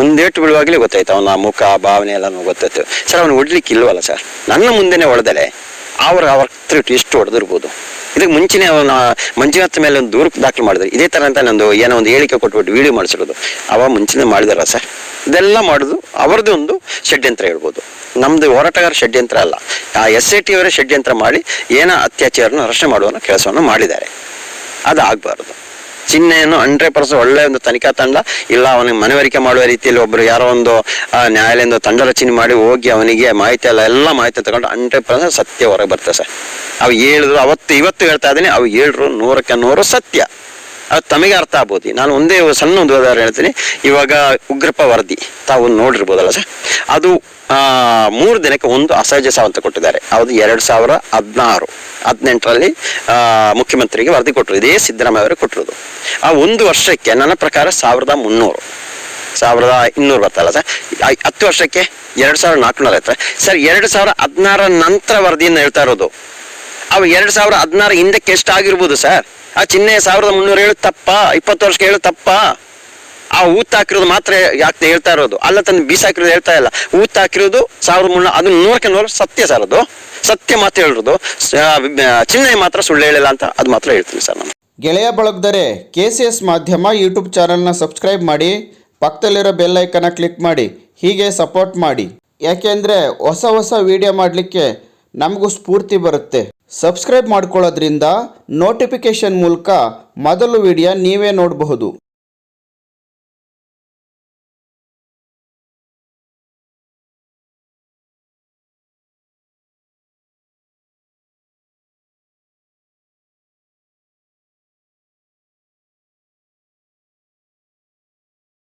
ಒಂದೇಟು ಬಿಡುವಾಗಲೇ ಗೊತ್ತಾಯ್ತು ಅವನ ಮುಖ, ಭಾವನೆ ಎಲ್ಲ ಗೊತ್ತಾಯ್ತು. ಸರ್, ಅವನು ಹೊಡ್ಲಿಕ್ಕೆ ಇಲ್ವಲ್ಲ ಸರ್? ನನ್ನ ಮುಂದೆನೆ ಹೊಡೆದಲೆ ಅವ್ರ ಅವ್ರ ಹತ್ರ ಎಷ್ಟು ಹೊಡೆದಿರ್ಬೋದು ಇದಕ್ಕೆ ಮುಂಚೆನೆ ಅವನ ಮಂಜುನಾಥ್ ಮೇಲೆ ಒಂದು ದೂರ ದಾಖಲು ಮಾಡಿದ್ರು. ಇದೇ ಥರ ಅಂತ ನಂದು ಏನೋ ಒಂದು ಹೇಳಿಕೆ ಕೊಟ್ಬಿಟ್ಟು ವಿಡಿಯೋ ಮಾಡಿಸಿರೋದು. ಅವ ಮುಂಚೆನೆ ಮಾಡಿದಾರ ಸರ್? ಇದೆಲ್ಲ ಮಾಡೋದು ಅವರದ್ದು ಒಂದು ಷಡ್ಯಂತ್ರ ಹೇಳ್ಬೋದು. ನಮ್ಮದು ಹೋರಾಟಗಾರ ಷಡ್ಯಂತ್ರ ಅಲ್ಲ. ಆ ಎಸ್ ಐ ಟಿ ಅವರೇ ಷಡ್ಯಂತ್ರ ಮಾಡಿ, ಏನೋ ಅತ್ಯಾಚಾರನ ರಕ್ಷಣೆ ಮಾಡುವ ಕೆಲಸವನ್ನು ಮಾಡಿದ್ದಾರೆ. ಅದು ಆಗ್ಬಾರ್ದು ಚಿಹ್ನೆಯನ್ನು ಹಂಡ್ರೆಡ್ ಪರ್ಸೆಂಟ್ ಒಳ್ಳೆ ಒಂದು ತನಿಖಾ ತಂಡ, ಇಲ್ಲ ಅವನಿಗೆ ಮನವರಿಕೆ ಮಾಡುವ ರೀತಿಯಲ್ಲಿ ಒಬ್ರು ಯಾರೋ ಒಂದು ನ್ಯಾಯಾಲಯದ ತಂಡ ರಚನೆ ಮಾಡಿ ಹೋಗಿ ಅವನಿಗೆ ಮಾಹಿತಿ ಎಲ್ಲ ಎಲ್ಲ ಮಾಹಿತಿ ತಗೊಂಡು ಹಂಡ್ರೆಡ್ ಪರ್ಸೆಂಟ್ ಸತ್ಯ ಹೊರಗೆ ಬರ್ತದೆ ಸರ್. ಅವು ಹೇಳಿದ್ರು, ಅವತ್ತು, ಇವತ್ತು ಹೇಳ್ತಾ ಇದ್ದೀನಿ, ಅವು ಹೇಳಿದ್ರು ನೂರಕ್ಕೆ ನೂರು ಸತ್ಯ. ಅದು ತಮಗೆ ಅರ್ಥ ಆಗ್ಬೋದು. ನಾನು ಒಂದೇ ಸಣ್ಣ ಒಂದು ಉದಾಹರಣೆ ಹೇಳ್ತೀನಿ. ಇವಾಗ ಉಗ್ರಪ್ಪ ವರದಿ, ತಾವು ನೋಡಿರ್ಬೋದಲ್ಲ ಸರ್. ಅದು ಮೂರು ದಿನಕ್ಕೆ ಒಂದು ಅಸಹಜ ಸಾವಂತ ಕೊಟ್ಟಿದ್ದಾರೆ. ಅದು ಎರಡು ಸಾವಿರ ಹದಿನಾರು, ಹದಿನೆಂಟರಲ್ಲಿ ಮುಖ್ಯಮಂತ್ರಿಗೆ ವರದಿ ಕೊಟ್ಟರು. ಇದೇ ಸಿದ್ದರಾಮಯ್ಯ ಅವರು ಕೊಟ್ಟಿರೋದು. ಆ ಒಂದು ವರ್ಷಕ್ಕೆ ನನ್ನ ಪ್ರಕಾರ ಸಾವಿರದ ಮುನ್ನೂರು. ಸಾವಿರದ ಇನ್ನೂರು ಬರ್ತಲ್ಲ ಸರ್. ಹತ್ತು ವರ್ಷಕ್ಕೆ ಎರಡು ಸಾವಿರದ ನಾಲ್ಕುನೂರ ಐತೆ ಸರ್, ಎರಡು ಸಾವಿರ ಹದಿನಾರ ನಂತರ ವರದಿಯನ್ನು ಹೇಳ್ತಾ ಇರೋದು. ಅವು ಎರಡು ಸಾವಿರ ಹದಿನಾರು ಹಿಂದಕ್ಕೆ ಎಷ್ಟಾಗಿರ್ಬೋದು ಸರ್? ಆ ಚಿಹ್ನೆ ಸಾವಿರದ ಮುನ್ನೂರ ಏಳು ತಪ್ಪ? ಇಪ್ಪತ್ತು ವರ್ಷಕ್ಕೆ ಹೇಳು ತಪ್ಪ? ಆ ಊತ್ ಹಾಕಿರೋದು ಮಾತ್ರ ಯಾಕೆ ಹೇಳ್ತಾ ಇರೋದು? ಅಲ್ಲ ತಂದು ಬೀಸ ಹಾಕಿರೋದು ಹೇಳ್ತಾ ಇಲ್ಲ. ಊತ್ ಹಾಕಿರೋದು ಸಾವಿರದ ಮುನ್ನೂರ ಅದು ನೂರಕ್ಕೆ ನೂರು ಸತ್ಯ ಸರ್ ಅದು. ಸತ್ಯ ಮಾತ್ರ ಹೇಳಿರೋದು. ಚಿಹ್ನೆ ಮಾತ್ರ ಸುಳ್ಳು ಹೇಳಿಲ್ಲ ಅಂತ ಅದು ಮಾತ್ರ ಹೇಳ್ತೀನಿ ಸರ್ ನಾನು. ಗೆಳೆಯ ಬಳಗದರೆ ಕೆ ಸಿ ಎಸ್ ಮಾಧ್ಯಮ ಯೂಟ್ಯೂಬ್ ಚಾನಲ್ನ ಸಬ್ಸ್ಕ್ರೈಬ್ ಮಾಡಿ, ಪಕ್ಕದಲ್ಲಿರೋ ಬೆಲ್ ಐಕನ್ನ ಕ್ಲಿಕ್ ಮಾಡಿ, ಹೀಗೆ ಸಪೋರ್ಟ್ ಮಾಡಿ. ಯಾಕೆಂದರೆ ಹೊಸ ಹೊಸ ವಿಡಿಯೋ ಮಾಡಲಿಕ್ಕೆ ನಮಗೂ ಸ್ಫೂರ್ತಿ ಬರುತ್ತೆ. ಸಬ್ಸ್ಕ್ರೈಬ್ ಮಾಡ್ಕೊಳ್ಳೋದ್ರಿಂದ ನೋಟಿಫಿಕೇಷನ್ ಮೂಲಕ ಮೊದಲು ವಿಡಿಯೋ ನೀವೇ ನೋಡಬಹುದು.